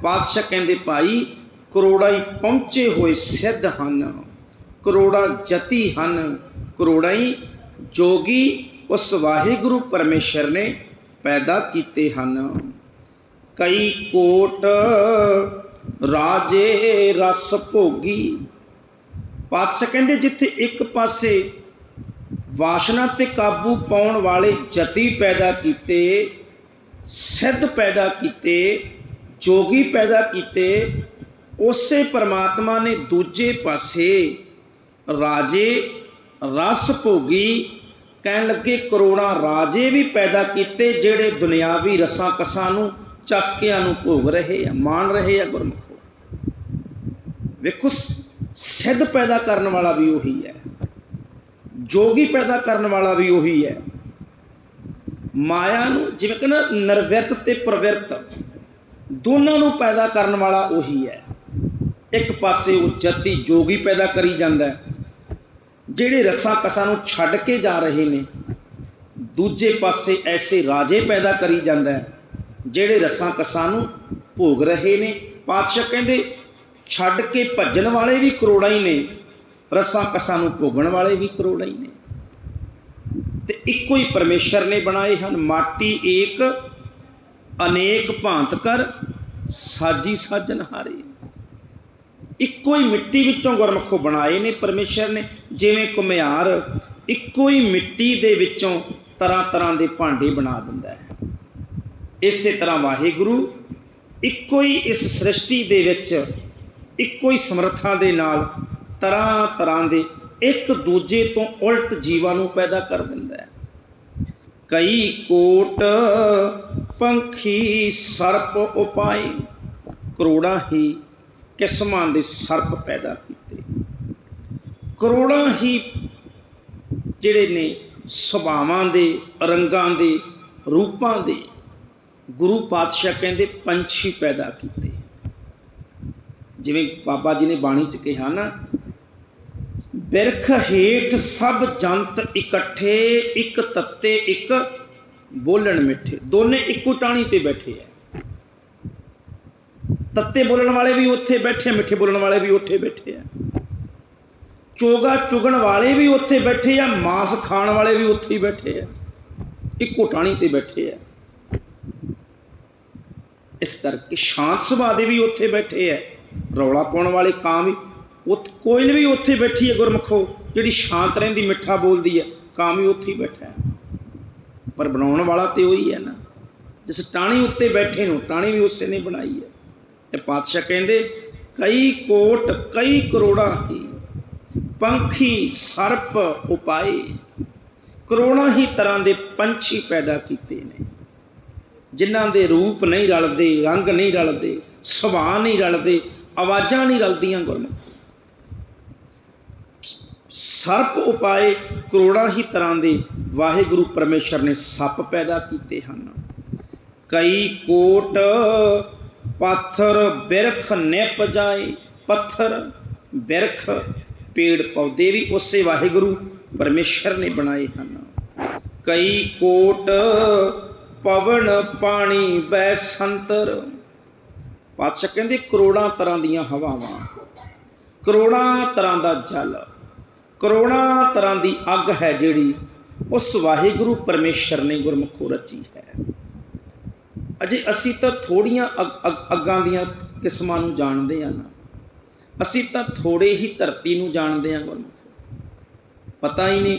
ਪਾਤਸ਼ਾਹ ਕਹਿੰਦੇ, ਭਾਈ ਕਰੋੜਾਂ ਹੀ ਪਹੁੰਚੇ ਹੋਏ ਸਿੱਧ ਹਨ। ਕਰੋੜਾਂ ਜਤੀ ਹਨ। ਕਰੋੜਾਂ ਹੀ ਜੋਗੀ ਉਸ ਵਾਹਿਗੁਰੂ ਪਰਮੇਸ਼ਰ ਨੇ ਪੈਦਾ ਕੀਤੇ ਹਨ। ਕਈ ਕੋਟ ਰਾਜੇ ਰਸ ਭੋਗੀ। ਪਾਤਸ਼ਾਹ ਕਹਿੰਦੇ ਜਿੱਥੇ ਇੱਕ ਪਾਸੇ ਵਾਸ਼ਨਾ ਤੇ ਕਾਬੂ ਪਾਉਣ ਵਾਲੇ ਜਤੀ ਪੈਦਾ ਕੀਤੇ, ਸਿੱਧ ਪੈਦਾ ਕੀਤੇ, ਜੋਗੀ ਪੈਦਾ ਕੀਤੇ ਉਸੇ ਪਰਮਾਤਮਾ ਨੇ ਦੂਜੇ ਪਾਸੇ ਰਾਜੇ ਰਸ ਭੋਗੀ ਕਹਿਣ ਲੱਗੇ ਕਰੋੜਾਂ ਰਾਜੇ ਵੀ ਪੈਦਾ ਕੀਤੇ ਜਿਹੜੇ ਦੁਨਿਆਵੀ ਰਸਾਂ ਕਸਾਂ ਨੂੰ, ਚਸਕਿਆਂ ਨੂੰ ਭੋਗ ਰਹੇ ਆ, ਮਾਣ ਰਹੇ ਆ ਗੁਰਮੁਖੋ ਵੇਖੋ ਸਿੱਧ ਪੈਦਾ ਕਰਨ ਵਾਲਾ ਵੀ ਉਹੀ ਹੈ। ਜੋਗੀ ਪੈਦਾ ਕਰਨ ਵਾਲਾ ਵੀ ਉਹੀ ਹੈ। ਮਾਇਆ ਨੂੰ ਜਿਵੇਂ ਕਿ ਨਾ, ਨਿਰਵਿਰਤ ਤੇ ਪ੍ਰਵਿਰਤ, ਦੋਨਾਂ ਨੂੰ ਪੈਦਾ ਕਰਨ ਵਾਲਾ ਉਹੀ ਹੈ। ਇੱਕ ਪਾਸੇ ਉਹ ਜਤੀ ਜੋਗੀ ਪੈਦਾ ਕਰੀ ਜਾਂਦਾ ਜਿਹੜੇ ਰਸਾਂ ਕਸਾਂ ਨੂੰ ਛੱਡ ਕੇ ਜਾ ਰਹੇ ਨੇ, ਦੂਜੇ ਪਾਸੇ ਐਸੇ ਰਾਜੇ ਪੈਦਾ ਕਰੀ ਜਾਂਦਾ ਜਿਹੜੇ ਰਸਾਂ ਕਸਾਂ ਨੂੰ ਭੋਗ ਰਹੇ ਨੇ। ਪਾਤਸ਼ਾਹ ਕਹਿੰਦੇ, ਛੱਡ ਕੇ ਭੱਜਣ ਵਾਲੇ ਵੀ ਕਰੋੜਾਂ ਹੀ ਨੇ, ਰਸਾਂ ਕਸਾਂ ਨੂੰ ਭੋਗਣ ਵਾਲੇ ਵੀ ਕਰੋੜਾਂ ਹੀ ਨੇ। ਤੇ ਇੱਕੋ ਹੀ ਪਰਮੇਸ਼ਰ ਨੇ ਬਣਾਏ ਹਨ, ਮਾਟੀ ਏਕ, ਅਨੇਕ ਭਾਂਤ ਕਰ, ਸਾਜੀ ਸਾਜਨ ਹਾਰੇ। ਇੱਕੋ ਹੀ ਮਿੱਟੀ ਵਿੱਚੋਂ ਗੁਰਮੁਖੋ ਬਣਾਏ ਨੇ ਪਰਮੇਸ਼ਰ ਨੇ, ਜਿਵੇਂ ਕੁਮਿਆਰ ਇੱਕੋ ਹੀ ਮਿੱਟੀ ਦੇ ਵਿੱਚੋਂ ਤਰ੍ਹਾਂ ਤਰ੍ਹਾਂ ਦੇ ਭਾਂਡੇ ਬਣਾ ਦਿੰਦਾ ਹੈ। ਇਸੇ ਤਰ੍ਹਾਂ ਵਾਹਿਗੁਰੂ ਇੱਕੋ ਹੀ ਇਸ ਸ੍ਰਿਸ਼ਟੀ ਦੇ ਵਿੱਚ, ਇੱਕੋ ਹੀ ਸਮਰੱਥਾ ਦੇ ਨਾਲ ਤਰ੍ਹਾਂ ਤਰ੍ਹਾਂ ਦੇ ਇੱਕ ਦੂਜੇ ਤੋਂ ਉਲਟ ਜੀਵਾਂ ਨੂੰ ਪੈਦਾ ਕਰ ਦਿੰਦਾ ਹੈ। ਕਈ ਕੋਟ ਪੰਖੀ ਸਰਪ ਉਪਾਏ, ਕਰੋੜਾਂ ਹੀ ਕਿਸਮਾਂ ਦੇ ਸਰਪ ਪੈਦਾ ਕੀਤੇ। ਕਰੋੜਾਂ ਹੀ ਜਿਹੜੇ ਨੇ ਸੁਭਾਵਾਂ ਦੇ, ਰੰਗਾਂ ਦੇ, ਰੂਪਾਂ ਦੇ ਗੁਰੂ ਪਾਤਸ਼ਾਹ ਕਹਿੰਦੇ ਪੰਛੀ ਪੈਦਾ ਕੀਤੇ। ਜਿਵੇਂ ਬਾਬਾ ਜੀ ਨੇ ਬਾਣੀ ਚ ਕਿਹਾ ਨਾ, ਬਿਰਖ ਹੇਠ ਸਭ ਜੰਤ ਇਕੱਠੇ, ਇੱਕ ਤੱਤੇ, ਇੱਕ ਬੋਲਣ ਮਿੱਠੇ। ਦੋਨੇ ਇੱਕੋ ਟਾਣੀ ਤੇ ਬੈਠੇ ਆ। ਤੱਤੇ ਬੋਲਣ ਵਾਲੇ ਵੀ ਉੱਥੇ ਬੈਠੇ, ਮਿੱਠੇ ਬੋਲਣ ਵਾਲੇ ਵੀ ਉੱਥੇ ਬੈਠੇ ਆ। ਚੋਗਾ ਚੁਗਣ ਵਾਲੇ ਵੀ ਉੱਥੇ ਬੈਠੇ ਆ, ਮਾਸ ਖਾਣ ਵਾਲੇ ਵੀ ਉੱਥੇ ਹੀ ਬੈਠੇ ਆ। ਇੱਕੋ ਟਾਣੀ ਤੇ ਬੈਠੇ ਆ। ਇਸ ਕਰਕੇ ਸ਼ਾਂਤ ਸੁਭਾਅ ਦੇ ਵੀ ਉੱਥੇ ਬੈਠੇ ਆ। ਰੌਲਾ ਪਾਉਣ ਵਾਲੇ ਕਾਂ ਵੀ ਉੱਥੇ ਕੋਇਲ ਵੀ ਉੱਥੇ ਬੈਠੀ ਹੈ ਗੁਰਮਖੋ, ਜਿਹੜੀ ਸ਼ਾਂਤ ਰਹਿੰਦੀ, ਮਿੱਠਾ ਬੋਲਦੀ ਹੈ ਕਾਂ ਵੀ ਉੱਥੇ ਹੀ ਬੈਠਾ ਹੈ। ਪਰ ਬਣਾਉਣ ਵਾਲਾ ਤੇ ਉਹੀ ਹੈ ਨਾ। ਜਿਸ ਟਾਣੀ ਉੱਤੇ ਬੈਠੇ ਨੂੰ ਟਾਣੀ ਵੀ ਉਸੇ ਨੇ ਬਣਾਈ ਹੈ। ਇਹ ਪਾਤਸ਼ਾਹ ਕਹਿੰਦੇ, ਕਈ ਕੋਟ, ਕਈ ਕਰੋੜਾਂ ਹੀ ਪੰਖੀ, ਸਰਪ ਉਪਾਏ। ਕਰੋੜਾਂ ਹੀ ਤਰ੍ਹਾਂ ਦੇ ਪੰਛੀ ਪੈਦਾ ਕੀਤੇ ਨੇ, ਜਿਨ੍ਹਾਂ ਦੇ ਰੂਪ ਨਹੀਂ ਰਲਦੇ, ਰੰਗ ਨਹੀਂ ਰਲਦੇ, ਸੁਭਾਅ ਨਹੀਂ ਰਲਦੇ, ਆਵਾਜ਼ਾਂ ਨਹੀਂ ਰਲਦੀਆਂ ਗੁਰਮੁਖ। ਸਰਪ ਉਪਾਏ ਕਰੋੜਾਂ ਹੀ ਤਰ੍ਹਾਂ ਦੇ ਵਾਹਿਗੁਰੂ ਪਰਮੇਸ਼ਰ ਨੇ ਸੱਪ ਪੈਦਾ ਕੀਤੇ ਹਨ। ਕਈ ਕੋਟ ਪਾਥਰ ਬਿਰਖ ਨਿਪ ਜਾਏ, ਪੱਥਰ ਬਿਰਖ ਪੇੜ ਪੌਦੇ ਵੀ ਉਸੇ ਵਾਹਿਗੁਰੂ ਪਰਮੇਸ਼ਰ ਨੇ ਬਣਾਏ ਹਨ। ਕਈ ਕੋਟ ਪਵਨ ਪਾਣੀ ਬੈ ਸੰਤਰ ਪਾਤਸ਼ਾਹ ਕਹਿੰਦੇ ਕਰੋੜਾਂ ਤਰ੍ਹਾਂ ਦੀਆਂ ਹਵਾਵਾਂ, ਕਰੋੜਾਂ ਤਰ੍ਹਾਂ ਦਾ ਜਲ, ਕਰੋੜਾਂ ਤਰ੍ਹਾਂ ਦੀ ਅੱਗ ਹੈ ਜਿਹੜੀ ਉਸ ਵਾਹਿਗੁਰੂ ਪਰਮੇਸ਼ਰ ਨੇ ਗੁਰਮੁਖੋ ਰਚੀ ਹੈ। ਅਜੇ ਅਸੀਂ ਤਾਂ ਥੋੜੀਆਂ ਅੱਗਾਂ ਦੀਆਂ ਕਿਸਮਾਂ ਨੂੰ ਜਾਣਦੇ ਹਾਂ ਨਾ। ਅਸੀਂ ਤਾਂ ਥੋੜ੍ਹੇ ਹੀ ਧਰਤੀ ਨੂੰ ਜਾਣਦੇ ਹਾਂ ਗੁਰਮੁਖ ਪਤਾ ਹੀ ਨਹੀਂ,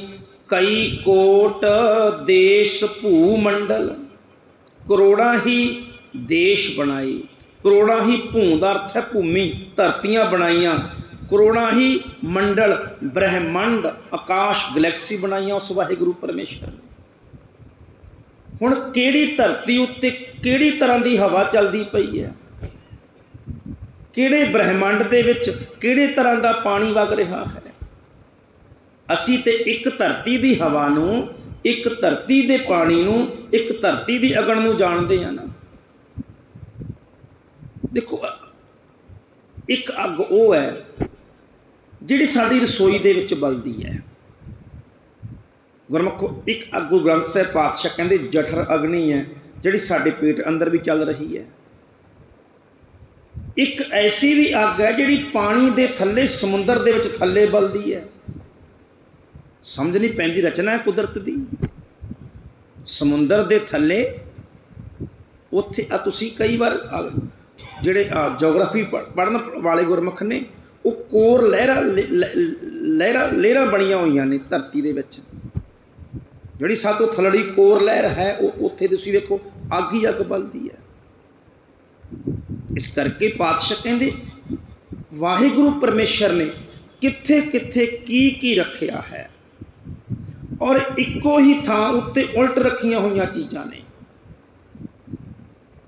ਕਈ ਕੋਟ ਦੇਸ਼ ਭੂ ਮੰਡਲ ਕਰੋੜਾਂ ਹੀ ਦੇਸ਼ ਬਣਾਏ, ਕਰੋੜਾਂ ਹੀ ਭੂ ਦਾ ਅਰਥ ਹੈ ਭੂਮੀ, ਧਰਤੀਆਂ ਬਣਾਈਆਂ, ਕਰੋੜਾਂ ਹੀ ਮੰਡਲ, ਬ੍ਰਹਿਮੰਡ, ਆਕਾਸ਼, ਗੈਲੈਕਸੀ ਬਣਾਈਆਂ ਉਸ ਵਾਹਿਗੁਰੂ ਪਰਮੇਸ਼ਰ ਨੇ। ਹੁਣ ਕਿਹੜੀ ਧਰਤੀ ਉੱਤੇ ਕਿਹੜੀ ਤਰ੍ਹਾਂ ਦੀ ਹਵਾ ਚੱਲਦੀ ਪਈ ਹੈ? ਕਿਹੜੇ ਬ੍ਰਹਿਮੰਡ ਦੇ ਵਿੱਚ ਕਿਹੜੇ ਤਰ੍ਹਾਂ ਦਾ ਪਾਣੀ ਵਗ ਰਿਹਾ ਹੈ? ਅਸੀਂ ਤੇ ਇੱਕ ਧਰਤੀ ਦੀ ਹਵਾ ਨੂੰ, ਇੱਕ ਧਰਤੀ ਦੇ ਪਾਣੀ ਨੂੰ, ਇੱਕ ਧਰਤੀ ਦੀ ਅਗਣ ਨੂੰ ਜਾਣਦੇ ਆ ਨਾ। ਦੇਖੋ, ਇੱਕ ਅੱਗ ਉਹ ਹੈ ਜਿਹੜੀ ਸਾਡੀ ਰਸੋਈ ਦੇ ਵਿੱਚ ਬਲਦੀ ਹੈ। ਗੁਰਮੁਖੋ ਇੱਕ ਅੱਗ ਗੁਰੂ ਗ੍ਰੰਥ ਸਾਹਿਬ ਪਾਤਸ਼ਾਹ ਕਹਿੰਦੇ, ਜਠਰ ਅਗਨੀ ਹੈ ਜਿਹੜੀ ਸਾਡੇ ਪੇਟ ਅੰਦਰ ਵੀ ਚੱਲ ਰਹੀ ਹੈ। ਇੱਕ ਐਸੀ ਵੀ ਅੱਗ ਹੈ ਜਿਹੜੀ ਪਾਣੀ ਦੇ ਥੱਲੇ, ਸਮੁੰਦਰ ਦੇ ਵਿੱਚ ਥੱਲੇ ਬਲਦੀ ਹੈ। ਸਮਝ ਨਹੀਂ ਪੈਂਦੀ ਰਚਨਾ ਹੈ ਕੁਦਰਤ ਦੀ। ਸਮੁੰਦਰ ਦੇ ਥੱਲੇ, ਉੱਥੇ ਆ ਤੁਸੀਂ ਕਈ ਵਾਰ ਜਿਹੜੇ ਜੀਓਗ੍ਰਾਫੀ ਪੜਨ ਵਾਲੇ ਗੁਰਮੁਖ ਨੇ, ਉਹ ਕੋਰ ਲਹਿਰਾ ਲਹਿਰਾ, ਲਹਿਰਾਂ ਬਣੀਆਂ ਹੋਈਆਂ ਨੇ ਧਰਤੀ ਦੇ ਵਿੱਚ। ਜਿਹੜੀ ਸਭ ਤੋਂ ਥਲੜੀ ਕੋਰ ਲਹਿਰ ਹੈ, ਉਹ ਉੱਥੇ ਤੁਸੀਂ ਵੇਖੋ, ਅੱਗ ਹੀ ਅੱਗ ਬਲਦੀ ਹੈ। ਇਸ ਕਰਕੇ ਪਾਤਸ਼ਾਹ ਕਹਿੰਦੇ, ਵਾਹਿਗੁਰੂ ਪਰਮੇਸ਼ਰ ਨੇ ਕਿੱਥੇ ਕਿੱਥੇ ਕੀ ਕੀ ਰੱਖਿਆ ਹੈ? ਔਰ ਇੱਕੋ ਹੀ ਥਾਂ ਉੱਤੇ ਉਲਟ ਰੱਖੀਆਂ ਹੋਈਆਂ ਚੀਜ਼ਾਂ ਨੇ।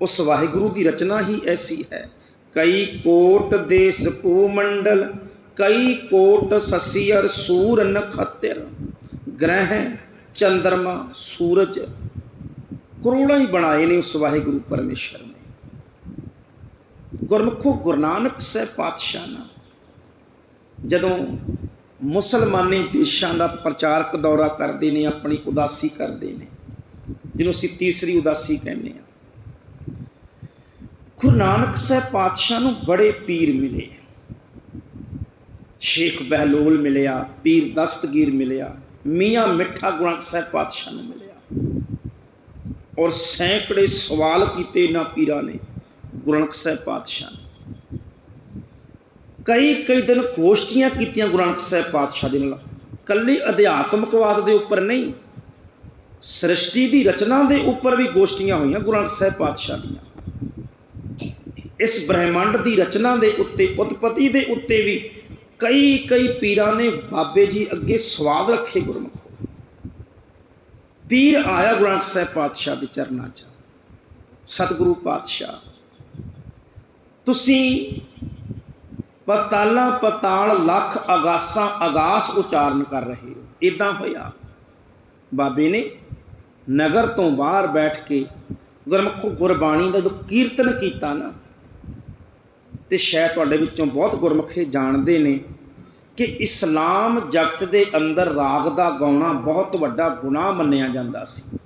ਉਸ ਵਾਹਿਗੁਰੂ ਦੀ ਰਚਨਾ ਹੀ ਐਸੀ ਹੈ, ਕਈ ਕੋਟ ਦੇਸ ਭੂ ਮੰਡਲ ਕਈ ਕੋਟ ਸਸੀਰ ਸੂਰ ਨਖਤਰ, ਗ੍ਰਹਿ ਚੰਦਰਮਾ, ਸੂਰਜ ਕਰੋੜਾਂ ਹੀ ਬਣਾਏ ਨੇ ਉਸ ਵਾਹਿਗੁਰੂ ਪਰਮੇਸ਼ਰ ਨੇ। ਗੁਰਮੁਖੋ ਗੁਰੂ ਨਾਨਕ ਸਾਹਿਬ ਪਾਤਸ਼ਾਹ ਨਾ। ਜਦੋਂ ਮੁਸਲਮਾਨੀ ਦੇਸ਼ਾਂ ਦਾ ਪ੍ਰਚਾਰਕ ਦੌਰਾ ਕਰਦੇ ਨੇ, ਆਪਣੀ ਉਦਾਸੀ ਕਰਦੇ ਨੇ, ਜਿਹਨੂੰ ਅਸੀਂ ਤੀਸਰੀ ਉਦਾਸੀ ਕਹਿੰਦੇ ਆ ਗੁਰੂ ਨਾਨਕ ਸਾਹਿਬ ਪਾਤਸ਼ਾਹ ਨੂੰ ਬੜੇ ਪੀਰ ਮਿਲੇ। ਸ਼ੇਖ ਬਹਿਲੋਲ ਮਿਲਿਆ, ਪੀਰ ਦਸਤਗੀਰ ਮਿਲਿਆ। ਮੀਆਂ ਮਿੱਠਾ ਗੁਰੂ ਸਾਹਿਬ ਪਾਤਸ਼ਾਹ ਨੂੰ ਮਿਲਿਆ। ਔਰ ਸੈਂਕੜੇ ਸਵਾਲ ਕੀਤੇ ਇਹਨਾਂ ਪੀਰਾਂ ਨੇ ਗੁਰੰਗ ਸਾਹਿਬ ਪਾਤਸ਼ਾਹ ਨੇ। ਕਈ ਕਈ ਦਿਨ ਗੋਸ਼ਟੀਆਂ ਕੀਤੀਆਂ ਗੁਰੂ ਨਾਨਕ ਸਾਹਿਬ ਪਾਤਸ਼ਾਹ ਦੇ ਨਾਲ। ਕੱਲੀ ਅਧਿਆਤਮਕਵਾਦ ਦੇ ਉੱਪਰ ਨਹੀਂ, ਸ੍ਰਿਸ਼ਟੀ ਦੀ ਰਚਨਾ ਦੇ ਉੱਪਰ ਵੀ ਗੋਸ਼ਟੀਆਂ ਹੋਈਆਂ ਗੁਰੂ ਨਾਨਕ ਸਾਹਿਬ ਪਾਤਸ਼ਾਹ ਦੀਆਂ। ਇਸ ਬ੍ਰਹਿਮੰਡ ਦੀ ਰਚਨਾ ਦੇ ਉੱਤੇ, ਉਤਪਤੀ ਦੇ ਉੱਤੇ ਵੀ ਕਈ ਕਈ ਪੀਰਾਂ ਨੇ ਬਾਬੇ ਜੀ ਅੱਗੇ ਸਵਾਦ ਰੱਖੇ ਗੁਰਮੁਖੋ ਪੀਰ ਆਇਆ ਗੁਰੂ ਨਾਨਕ ਸਾਹਿਬ ਪਾਤਸ਼ਾਹ ਦੇ ਚਰਨਾਂ 'ਚ। ਸਤਿਗੁਰੂ ਪਾਤਸ਼ਾਹ, ਤੁਸੀਂ ਪਤਾਲਾਂ ਪਤਾਲ ਲੱਖ ਅਗਾਸਾਂ ਅਗਾਸ ਉਚਾਰਨ ਕਰ ਰਹੇ ਹੋ। ਇਦਾਂ ਹੋਇਆ। ਬਾਬੇ ਨੇ ਨਗਰ ਤੋਂ ਬਾਹਰ ਬੈਠ ਕੇ ਗੁਰਮੁਖੋ ਗੁਰਬਾਣੀ ਦਾ ਜੋ ਕੀਰਤਨ ਕੀਤਾ ਨਾ ਅਤੇ ਸ਼ਾਇਦ ਤੁਹਾਡੇ ਵਿੱਚੋਂ ਬਹੁਤ ਗੁਰਮੁਖੇ ਜਾਣਦੇ ਨੇ ਕਿ ਇਸਲਾਮ ਜਗਤ ਦੇ ਅੰਦਰ ਰਾਗ ਦਾ ਗਾਉਣਾ ਬਹੁਤ ਵੱਡਾ ਗੁਨਾਹ ਮੰਨਿਆ ਜਾਂਦਾ ਸੀ।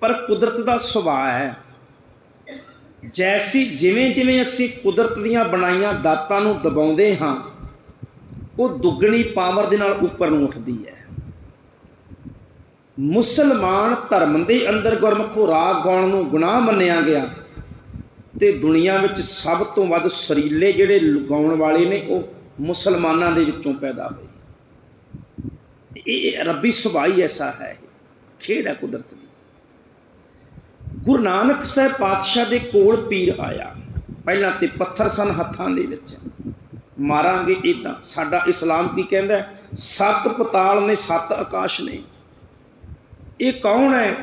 ਪਰ ਕੁਦਰਤ ਦਾ ਸੁਭਾਅ ਹੈ। ਜੈਸੀ ਜਿਵੇਂ ਜਿਵੇਂ ਅਸੀਂ ਕੁਦਰਤ ਦੀਆਂ ਬਣਾਈਆਂ ਦਾਤਾਂ ਨੂੰ ਦਬਾਉਂਦੇ ਹਾਂ, ਉਹ ਦੁੱਗਣੀ ਪਾਵਰ ਦੇ ਨਾਲ ਉੱਪਰ ਨੂੰ ਉੱਠਦੀ ਹੈ। ਮੁਸਲਮਾਨ ਧਰਮ ਦੇ ਅੰਦਰ ਗੁਰਮੁਖੋ ਰਾਗ ਗਾਉਣ ਨੂੰ ਗੁਨਾਹ ਮੰਨਿਆ ਗਿਆ। ਤੇ ਦੁਨੀਆ ਵਿੱਚ ਸਭ ਤੋਂ ਵੱਧ ਸਰੀਲੇ ਜਿਹੜੇ ਲਗਾਉਣ ਵਾਲੇ ਨੇ ਉਹ ਮੁਸਲਮਾਨਾਂ ਦੇ ਵਿੱਚੋਂ ਪੈਦਾ ਹੋਏ। ਇਹ ਰੱਬੀ ਸੁਭਾਅ ਐਸਾ ਹੈ, ਖੇਡ ਹੈ ਕੁਦਰਤ ਦੀ। ਗੁਰੂ ਨਾਨਕ ਸਾਹਿਬ ਪਾਤਸ਼ਾਹ ਦੇ ਕੋਲ ਪੀਰ ਆਇਆ। ਪਹਿਲਾਂ ਤੇ ਪੱਥਰ ਸਨ ਹੱਥਾਂ ਦੇ ਵਿੱਚ। ਮਾਰਾਂਗੇ ਇਦਾਂ ਸਾਡਾ ਇਸਲਾਮ ਕੀ ਕਹਿੰਦਾ ਸੱਤ ਪਤਾਲ ਨੇ, ਸੱਤ ਆਕਾਸ਼ ਨੇ। ਇਹ ਕੌਣ ਹੈ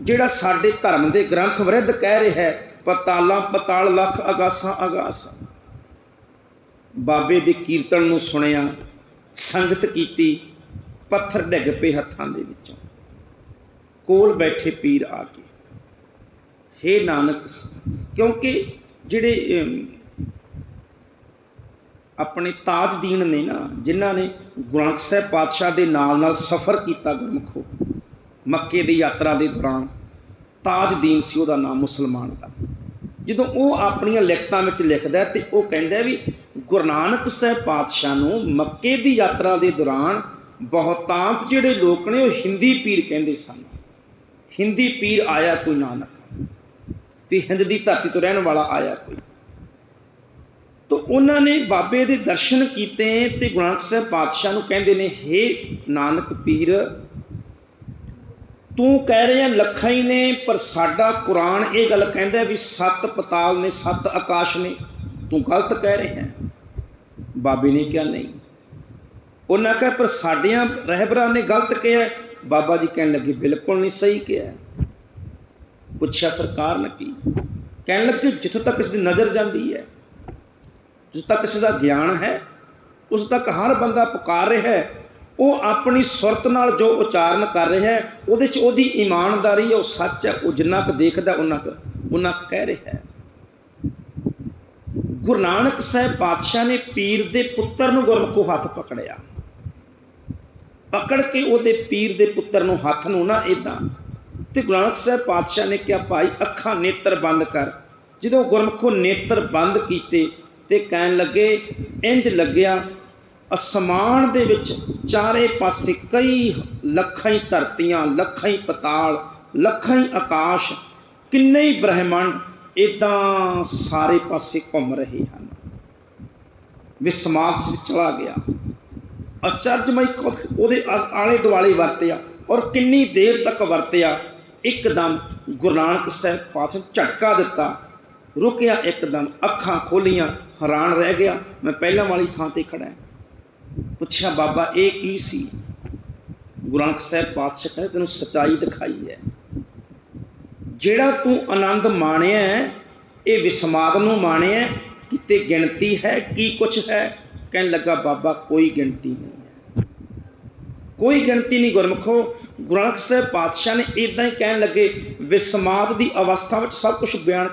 ਜਿਹੜਾ ਸਾਡੇ ਧਰਮ ਦੇ ਗ੍ਰੰਥ ਵਿਰੁੱਧ ਕਹਿ ਰਿਹਾ ਹੈ? ਪਤਾਲਾਂ ਪਤਾਲ ਲੱਖ ਅਗਾਸਾਂ ਅਗਾਸ। ਬਾਬੇ ਦੇ ਕੀਰਤਨ ਨੂੰ ਸੁਣਿਆ, ਸੰਗਤ ਕੀਤੀ, ਪੱਥਰ ਡਿੱਗ ਪਏ ਹੱਥਾਂ ਦੇ ਵਿੱਚੋਂ। ਕੋਲ ਬੈਠੇ ਪੀਰ ਆ ਕੇ, ਹੇ ਨਾਨਕ, ਕਿਉਂਕਿ ਜਿਹੜੇ ਆਪਣੇ ਤਾਜਦੀਨ ਨੇ ਨਾ, ਜਿਨ੍ਹਾਂ ਨੇ ਗੁਰੂ ਸਾਹਿਬ ਪਾਤਸ਼ਾਹ ਦੇ ਨਾਲ ਨਾਲ ਸਫ਼ਰ ਕੀਤਾ ਗੁਰਮੁਖੋ, ਮੱਕੇ ਦੀ ਯਾਤਰਾ ਦੇ ਦੌਰਾਨ ਤਾਜਦੀਨ ਸੀ, ਉਹਦਾ ਨਾਮ ਮੁਸਲਮਾਨ ਦਾ। ਜਦੋਂ ਉਹ ਆਪਣੀਆਂ ਲਿਖਤਾਂ ਵਿੱਚ ਲਿਖਦਾ ਹੈ ਤੇ ਉਹ ਕਹਿੰਦਾ ਵੀ ਗੁਰੂ ਨਾਨਕ ਸਾਹਿਬ ਪਾਤਸ਼ਾਹ ਨੂੰ ਮੱਕੇ ਦੀ ਯਾਤਰਾ ਦੇ ਦੌਰਾਨ ਬਹੁਤਾਂਤ ਜਿਹੜੇ ਲੋਕ ਨੇ, ਉਹ ਹਿੰਦੀ ਪੀਰ ਕਹਿੰਦੇ ਸਨ। ਹਿੰਦੀ ਪੀਰ ਆਇਆ ਕੋਈ ਨਾਨਕ? ਵੀ ਹਿੰਦ ਦੀ ਧਰਤੀ ਤੋਂ ਰਹਿਣ ਵਾਲਾ ਆਇਆ ਕੋਈ? ਤੋ ਉਹਨਾਂ ਨੇ ਬਾਬੇ ਦੇ ਦਰਸ਼ਨ ਕੀਤੇ ਤੇ ਗੁਰੂ ਨਾਨਕ ਸਾਹਿਬ ਪਾਤਸ਼ਾਹ ਨੂੰ ਕਹਿੰਦੇ ਨੇ, ਹੇ ਨਾਨਕ ਪੀਰ ਤੂੰ ਕਹਿ ਰਿਹਾ ਲੱਖਾਂ ਹੀ ਨੇ, ਪਰ ਸਾਡਾ ਕੁਰਾਨ ਇਹ ਗੱਲ ਕਹਿੰਦਾ ਵੀ ਸੱਤ ਪਤਾਲ ਨੇ, ਸੱਤ ਆਕਾਸ਼ ਨੇ। ਤੂੰ ਗਲਤ ਕਹਿ ਰਿਹਾ। ਬਾਬੇ ਨੇ ਕਿਹਾ, ਨਹੀਂ। ਉਹਨਾਂ ਕਹੇ, ਪਰ ਸਾਡਿਆਂ ਰਹਿਬਰਾਂ ਨੇ ਗਲਤ ਕਿਹਾ। ਬਾਬਾ ਜੀ ਕਹਿਣ ਲੱਗੇ, ਬਿਲਕੁਲ ਨਹੀਂ ਸਹੀ ਕਿਹਾ। ਪੁੱਛਿਆ, ਫਿਰ ਕਾਰਨ ਕੀ? ਕਹਿਣ ਲੱਗੇ, ਜਿੱਥੋਂ ਤੱਕ ਇਸ ਦੀ ਨਜ਼ਰ ਜਾਂਦੀ ਹੈ, ਜਿੱਥੋਂ ਤੱਕ ਕਿਸੇ ਦਾ ਗਿਆਨ ਹੈ, ਉਸ ਤੱਕ ਹਰ ਬੰਦਾ ਪੁਕਾਰ ਰਿਹਾ ਹੈ ਉਹ ਆਪਣੀ ਸੁਰਤ ਨਾਲ ਜੋ ਉਚਾਰਨ ਕਰ ਰਿਹਾ ਹੈ, ਉਹਦੇ 'ਚ ਉਹਦੀ ਇਮਾਨਦਾਰੀ ਹੈ, ਉਹ ਸੱਚ ਹੈ, ਉਹ ਜਿੰਨਾ ਕੁ ਦੇਖਦਾ, ਉਹਨਾਂ ਕੁ ਉਹਨਾਂ ਕੁ ਕਹਿ ਰਿਹਾ ਹੈ। ਗੁਰੂ ਨਾਨਕ ਸਾਹਿਬ ਪਾਤਸ਼ਾਹ ਨੇ ਪੀਰ ਦੇ ਪੁੱਤਰ ਨੂੰ ਗੁਰਮੁਖੋ ਹੱਥ ਪਕੜਿਆ। ਪਕੜ ਕੇ ਉਹਦੇ ਪੀਰ ਦੇ ਪੁੱਤਰ ਨੂੰ ਹੱਥ ਨੂੰ ਨਾ ਇਦਾਂ ਤੇ ਗੁਰੂ ਨਾਨਕ ਸਾਹਿਬ ਪਾਤਸ਼ਾਹ ਨੇ ਕਿਹਾ, ਭਾਈ, ਅੱਖਾਂ ਨੇਤਰ ਬੰਦ ਕਰ। ਜਦੋਂ ਗੁਰਮੁਖੋ ਨੇਤਰ ਬੰਦ ਕੀਤੇ ਤੇ ਕਹਿਣ ਲੱਗੇ, ਇੰਜ ਲੱਗਿਆ ਅਸਮਾਨ ਦੇ ਵਿੱਚ ਚਾਰੇ ਪਾਸੇ ਕਈ ਲੱਖਾਂ ਹੀ ਧਰਤੀਆਂ, ਲੱਖਾਂ ਹੀ ਪਤਾਲ, ਲੱਖਾਂ ਹੀ ਆਕਾਸ਼, ਕਿੰਨੇ ਹੀ ਬ੍ਰਹਿਮੰਡ ਇਦਾਂ ਸਾਰੇ ਪਾਸੇ ਘੁੰਮ ਰਹੇ ਹਨ। ਵਿਸਮਾਦ ਵਿੱਚ ਚਲਾ ਗਿਆ। ਅਚਰਜਮਈ ਉਹਦੇ ਆਸ- ਆਲੇ ਦੁਆਲੇ ਵਰਤਿਆ ਔਰ ਕਿੰਨੀ ਦੇਰ ਤੱਕ ਵਰਤਿਆ, ਇੱਕਦਮ ਗੁਰੂ ਨਾਨਕ ਸਾਹਿਬ ਪਾਤਸ਼ਾਹ ਝਟਕਾ ਦਿੱਤਾ। ਰੁਕਿਆ ਇੱਕਦਮ, ਅੱਖਾਂ ਖੋਲੀਆਂ, ਹੈਰਾਨ ਰਹਿ ਗਿਆ, ਮੈਂ ਪਹਿਲਾਂ ਵਾਲੀ ਥਾਂ ਤੇ ਖੜਾ ਹਾਂ। ਪੁੱਛਿਆ, ਬਾਬਾ, ਇਹ ਕੀ ਸੀ? ਗੁਰੂ ਨਾਨਕ ਸਾਹਿਬ ਪਾਤਸ਼ਾਹ ਕਹਿੰਦੇ, ਤੈਨੂੰ ਸਚਾਈ ਦਿਖਾਈ ਹੈ। ਜਿਹੜਾ ਤੂੰ ਆਨੰਦ ਮਾਣਿਆ ਇਹ ਵਿਸਮਾਦ ਨੂੰ ਮਾਣਿਆ ਕਿਤੇ ਗਿਣਤੀ ਹੈ, ਕੀ ਕੁਛ ਹੈ? ਕਹਿਣ ਲੱਗਾ, ਬਾਬਾ, ਕੋਈ ਗਿਣਤੀ ਨਹੀਂ ਹੈ। ਕੋਈ ਗਿਣਤੀ ਨਹੀਂ, ਗੁਰਮਖੋ। ਗੁਰੂ ਨਾਨਕ ਸਾਹਿਬ ਪਾਤਸ਼ਾਹ ਨੇ ਇਦਾਂ ਹੀ ਕਹਿਣ ਲੱਗੇ, ਵਿਸਮਾਦ ਦੀ ਅਵਸਥਾ ਵਿੱਚ ਸਭ ਕੁਝ ਬਿਆਨ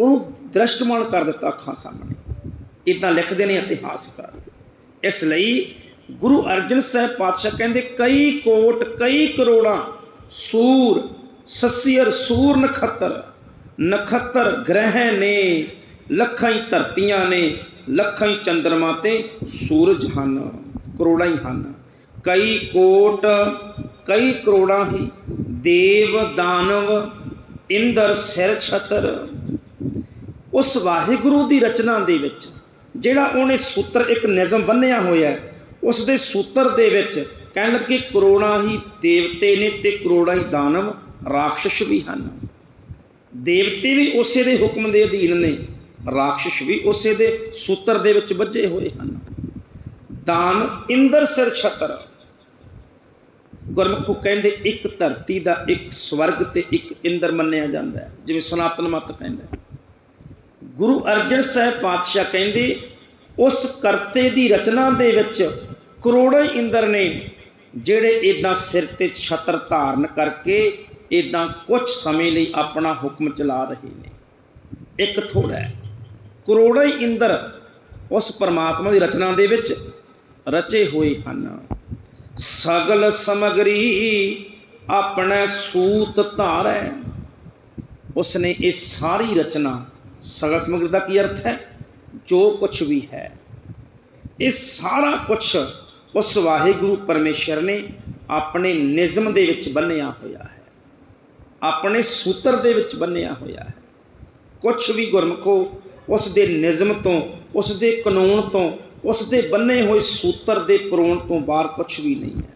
ਉਹਨੂੰ ਦ੍ਰਿਸ਼ਟਮਾਨ ਕਰ ਦਿੱਤਾ ਅੱਖਾਂ ਸਾਹਮਣੇ। ਇਦਾਂ ਲਿਖਦੇ ਨੇ ਇਤਿਹਾਸਕਾਰ। ਇਸ ਲਈ ਗੁਰੂ ਅਰਜਨ ਸਾਹਿਬ ਪਾਤਸ਼ਾਹ ਕਹਿੰਦੇ, ਕਈ ਕੋਟ, ਕਈ ਕਰੋੜਾਂ ਸੂਰ, ਸੱਸੀਅਰ ਸੂਰ ਨਖਤਰ, ਨਖੱਤਰ ਗ੍ਰਹਿ ਨੇ, ਲੱਖਾਂ ਹੀ ਧਰਤੀਆਂ ਨੇ, ਲੱਖਾਂ ਹੀ ਚੰਦਰਮਾ ਤੇ ਸੂਰਜ ਹਨ, ਕਰੋੜਾਂ ਹੀ ਹਨ। ਕਈ ਕੋਟ, ਕਈ ਕਰੋੜਾਂ ਹੀ, ਦੇਵ, ਦਾਨਵ, ਇੰਦਰ, ਸਿਰ, ਛਤਰ। ਉਸ ਵਾਹਿਗੁਰੂ ਦੀ ਰਚਨਾ ਦੇ ਵਿੱਚ ਜਿਹੜਾ ਉਹਨੇ ਸੂਤਰ ਇੱਕ ਨਿਯਮ ਬੰਨਿਆ ਹੋਇਆ ਹੈ, ਉਸ ਦੇ ਸੂਤਰ ਦੇ ਵਿੱਚ ਕਹਿਣ ਲੱਗੇ ਕਰੋੜਾਂ ਹੀ ਦੇਵਤੇ ਨੇ ਤੇ ਕਰੋੜਾਂ ਹੀ ਦਾਨਵ ਰਾਖਸ਼ ਵੀ ਹਨ। ਦੇਵਤੇ ਵੀ ਉਸੇ ਦੇ ਹੁਕਮ ਦੇ ਅਧੀਨ ਨੇ ਰਾਖਸ਼ ਵੀ ਉਸੇ ਦੇ ਸੂਤਰ ਦੇ ਵਿੱਚ ਵੱਜੇ ਹੋਏ ਹਨ। ਦਾਨ ਇੰਦਰ ਸਿਰ ਛਤਰ। ਗੁਰਮੁਖੋ ਕਹਿੰਦੇ ਇੱਕ ਧਰਤੀ ਦਾ ਇੱਕ ਸਵਰਗ ਤੇ ਇੱਕ ਇੰਦਰ ਮੰਨਿਆ ਜਾਂਦਾ ਹੈ ਜਿਵੇਂ ਸਨਾਤਨ ਮਤ ਕਹਿੰਦਾ ਹੈ। ਗੁਰੂ ਅਰਜਨ ਸਾਹਿਬ ਪਾਤਸ਼ਾਹ ਕਹਿੰਦੇ, ਉਸ ਕਰਤੇ ਦੀ ਰਚਨਾ ਦੇ ਵਿੱਚ ਕਰੋੜਾਂ ਇੰਦਰ ਨੇ ਜਿਹੜੇ ਇਦਾਂ ਸਿਰ ਤੇ ਛਤਰ ਧਾਰਨ ਕਰਕੇ ਇਦਾਂ ਕੁਝ ਸਮੇਂ ਲਈ ਆਪਣਾ ਹੁਕਮ ਚਲਾ ਰਹੇ ਨੇ। ਇੱਕ ਥੋੜਾ ਹੈ, ਕਰੋੜਾਂ ਹੀ ਇੰਦਰ ਉਸ ਪਰਮਾਤਮਾ ਦੀ ਰਚਨਾ ਦੇ ਵਿੱਚ ਰਚੇ ਹੋਏ ਹਨ। ਸਗਲ ਸਮਗਰੀ ਆਪਣਾ ਸੂਤ ਧਾਰੈ, ਉਸਨੇ ਇਹ ਸਾਰੀ ਰਚਨਾ ਸਗਲ ਸਮਗਰੀ ਦਾ ਕੀ ਅਰਥ ਹੈ? ਜੋ ਕੁਛ ਵੀ ਹੈ। ਇਹ ਸਾਰਾ ਕੁਛ ਉਸ ਵਾਹਿਗੁਰੂ ਪਰਮੇਸ਼ਰ ਨੇ ਆਪਣੇ ਨਿਜ਼ਮ ਦੇ ਵਿੱਚ ਬੰਨਿਆ ਹੋਇਆ ਹੈ। ਆਪਣੇ ਸੂਤਰ ਦੇ ਵਿੱਚ ਬੰਨਿਆ ਹੋਇਆ ਹੈ। ਕੁਛ ਵੀ ਗੁਰਮਖੋ ਉਸ ਦੇ ਨਿਜ਼ਮ ਤੋਂ, ਉਸ ਦੇ ਕਾਨੂੰਨ ਤੋਂ, ਉਸ ਦੇ ਬੰਨੇ ਹੋਏ ਸੂਤਰ ਦੇ ਪਰੋਣ ਤੋਂ ਬਾਹਰ ਕੁਛ ਵੀ ਨਹੀਂ ਹੈ।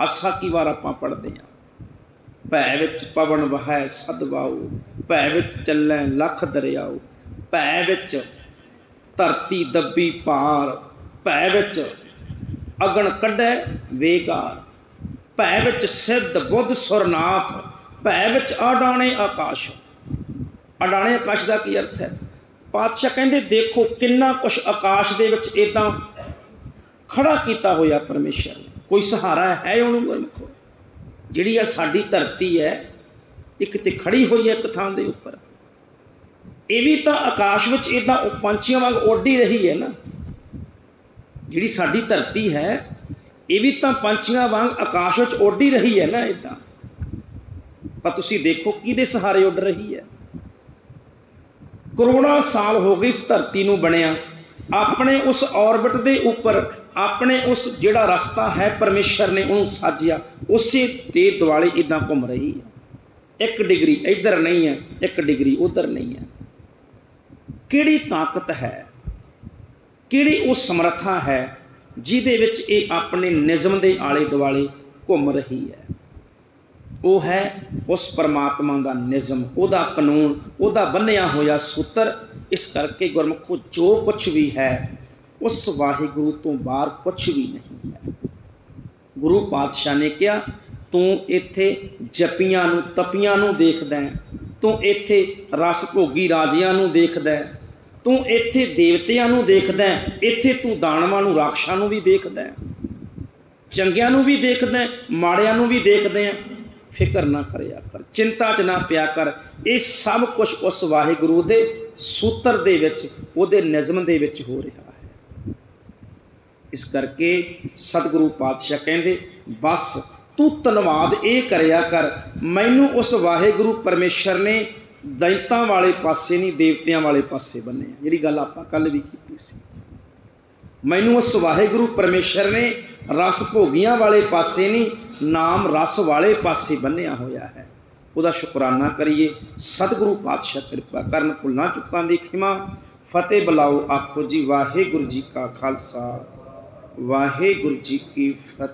ਆਸਾ ਕੀ ਵਾਰ ਆਪਾਂ ਪੜ੍ਹਦੇ ਹਾਂ। ਭੈ ਵਿੱਚ ਪਵਨ ਵਹੈ ਸਦ ਵਾਉ ਭੈ ਵਿੱਚ ਚੱਲੈ ਲੱਖ ਦਰਿਆਉ ਭੈ ਵਿੱਚ ਧਰਤੀ ਦੱਬੀ ਪਾਰ, ਭੈ ਵਿੱਚ ਅਗਣ ਕੱਢੈ ਵੇਗਾਰ, ਭੈ ਵਿੱਚ ਸਿੱਧ ਬੁੱਧ ਸੁਰਨਾਥ, ਭੈ ਵਿੱਚ ਅਡਾਣੇ ਆਕਾਸ਼। ਅਡਾਣੇ ਆਕਾਸ਼ ਦਾ ਕੀ ਅਰਥ ਹੈ? ਪਾਤਸ਼ਾਹ ਕਹਿੰਦੇ, ਦੇਖੋ ਕਿੰਨਾ ਕੁਛ ਆਕਾਸ਼ ਦੇ ਵਿੱਚ ਇਦਾਂ ਖੜਾ ਕੀਤਾ ਹੋਇਆ ਪਰਮੇਸ਼ਰ। ਕੋਈ ਸਹਾਰਾ ਹੈ ਉਹਨੂੰ ਗੁਰਮਖੋ? ਜਿਹੜੀ ਆ ਸਾਡੀ ਧਰਤੀ ਹੈ, ਇੱਕ ਤੇ ਖੜੀ ਹੋਈ ਹੈ ਇੱਕ ਥਾਂ ਦੇ ਉੱਪਰ। ਇਹ ਵੀ ਤਾਂ ਆਕਾਸ਼ ਵਿੱਚ ਇਦਾਂ ਪੰਛੀਆਂ ਵਾਂਗ ਉੱਡੀ ਰਹੀ ਹੈ ਨਾ। ਜਿਹੜੀ ਸਾਡੀ ਧਰਤੀ ਹੈ, ਇਹ ਵੀ ਤਾਂ ਪੰਛੀਆਂ ਵਾਂਗ ਆਕਾਸ਼ ਵਿੱਚ ਉੱਡੀ ਰਹੀ ਹੈ ਨਾ ਇਦਾਂ ਪਰ ਤੁਸੀਂ ਦੇਖੋ ਕਿਹਦੇ ਸਹਾਰੇ ਉੱਡ ਰਹੀ ਹੈ। ਕਰੋੜਾਂ ਸਾਲ ਹੋ ਗਏ ਇਸ ਧਰਤੀ ਨੂੰ ਬਣਿਆ। ਆਪਣੇ ਉਸ ਔਰਬਿਟ ਦੇ ਉੱਪਰ ਆਪਣੇ ਉਸ ਜਿਹੜਾ ਰਸਤਾ ਹੈ ਪਰਮੇਸ਼ਰ ਨੇ ਉਹਨੂੰ ਸਾਜਿਆ, ਉਸੇ ਦੇ ਦੁਆਲੇ ਇਦਾਂ ਘੁੰਮ ਰਹੀ ਹੈ। ਇੱਕ ਡਿਗਰੀ ਇੱਧਰ ਨਹੀਂ ਹੈ, ਇੱਕ ਡਿਗਰੀ ਉੱਧਰ ਨਹੀਂ ਹੈ। ਕਿਹੜੀ ਤਾਕਤ ਹੈ? ਕਿਹੜੀ ਉਹ ਸਮਰੱਥਾ ਹੈ ਜਿਹਦੇ ਵਿੱਚ ਇਹ ਆਪਣੇ ਨਿਜ਼ਮ ਦੇ ਆਲੇ ਦੁਆਲੇ ਘੁੰਮ ਰਹੀ ਹੈ? ਉਹ ਹੈ ਉਸ ਪਰਮਾਤਮਾ ਦਾ ਨਿਜ਼ਮ ਉਹਦਾ ਕਾਨੂੰਨ, ਉਹਦਾ ਬੰਨਿਆ ਹੋਇਆ ਸੂਤਰ। ਇਸ ਕਰਕੇ ਗੁਰਮੁਖੋ ਜੋ ਕੁਝ ਵੀ ਹੈ ਉਸ ਵਾਹਿਗੁਰੂ ਤੋਂ ਬਾਹਰ ਕੁਝ ਵੀ ਨਹੀਂ ਹੈ। ਗੁਰੂ ਪਾਤਸ਼ਾਹ ਨੇ ਕਿਹਾ, ਤੂੰ ਇੱਥੇ ਜਪੀਆਂ ਨੂੰ, ਤਪੀਆਂ ਨੂੰ ਦੇਖਦਾ ਤੂੰ ਇੱਥੇ ਰਸ ਭੋਗੀ ਰਾਜਿਆਂ ਨੂੰ ਦੇਖਦਾ ਤੂੰ ਇੱਥੇ ਦੇਵਤਿਆਂ ਨੂੰ ਦੇਖਦਾ ਇੱਥੇ ਤੂੰ ਦਾਨਵਾਂ ਨੂੰ, ਰਾਖਸ਼ਾਂ ਨੂੰ ਵੀ ਦੇਖਦਾ ਚੰਗਿਆਂ ਨੂੰ ਵੀ ਦੇਖਦਾ ਮਾੜਿਆਂ ਨੂੰ ਵੀ ਦੇਖਦੇ ਆ ਫਿਕਰ ਨਾ ਕਰਿਆ ਕਰ, ਚਿੰਤਾ 'ਚ ਨਾ ਪਿਆ ਕਰ। ਇਹ ਸਭ ਕੁਝ ਉਸ ਵਾਹਿਗੁਰੂ ਦੇ ਸੂਤਰ ਦੇ ਵਿੱਚ, ਉਹਦੇ ਨਿਯਮ ਦੇ ਵਿੱਚ ਹੋ ਰਿਹਾ ਇਸ ਕਰਕੇ ਸਤਿਗੁਰੂ ਪਾਤਸ਼ਾਹ ਕਹਿੰਦੇ, ਬਸ, ਤੂੰ ਧੰਨਵਾਦ ਇਹ ਕਰਿਆ ਕਰ, ਮੈਨੂੰ ਉਸ ਵਾਹਿਗੁਰੂ ਪਰਮੇਸ਼ਰ ਨੇ ਦੈਂਤਾਂ ਵਾਲੇ ਪਾਸੇ ਨਹੀਂ, ਦੇਵਤਿਆਂ ਵਾਲੇ ਪਾਸੇ ਬੰਨਿਆ ਜਿਹੜੀ ਗੱਲ ਆਪਾਂ ਕੱਲ ਵੀ ਕੀਤੀ ਸੀ। ਮੈਨੂੰ ਉਸ ਵਾਹਿਗੁਰੂ ਪਰਮੇਸ਼ਰ ਨੇ ਰਸ ਭੋਗੀਆਂ ਵਾਲੇ ਪਾਸੇ ਨਹੀਂ, ਨਾਮ ਰਸ ਵਾਲੇ ਪਾਸੇ ਬੰਨਿਆ ਹੋਇਆ ਹੈ। ਉਹਦਾ ਸ਼ੁਕਰਾਨਾ ਕਰੀਏ। ਸਤਿਗੁਰੂ ਪਾਤਸ਼ਾਹ ਕਿਰਪਾ ਕਰਨ, ਭੁੱਲਾਂ ਚੁੱਕਾਂ ਦੀ ਖਿਮਾ। ਫਤਿਹ ਬੁਲਾਓ ਆਖੋ ਜੀ ਵਾਹਿਗੁਰੂ ਜੀ ਕਾ ਖਾਲਸਾ। ਵਾਹਿਗੁਰੂ ਜੀ ਕੀ ਫਤਿਹ।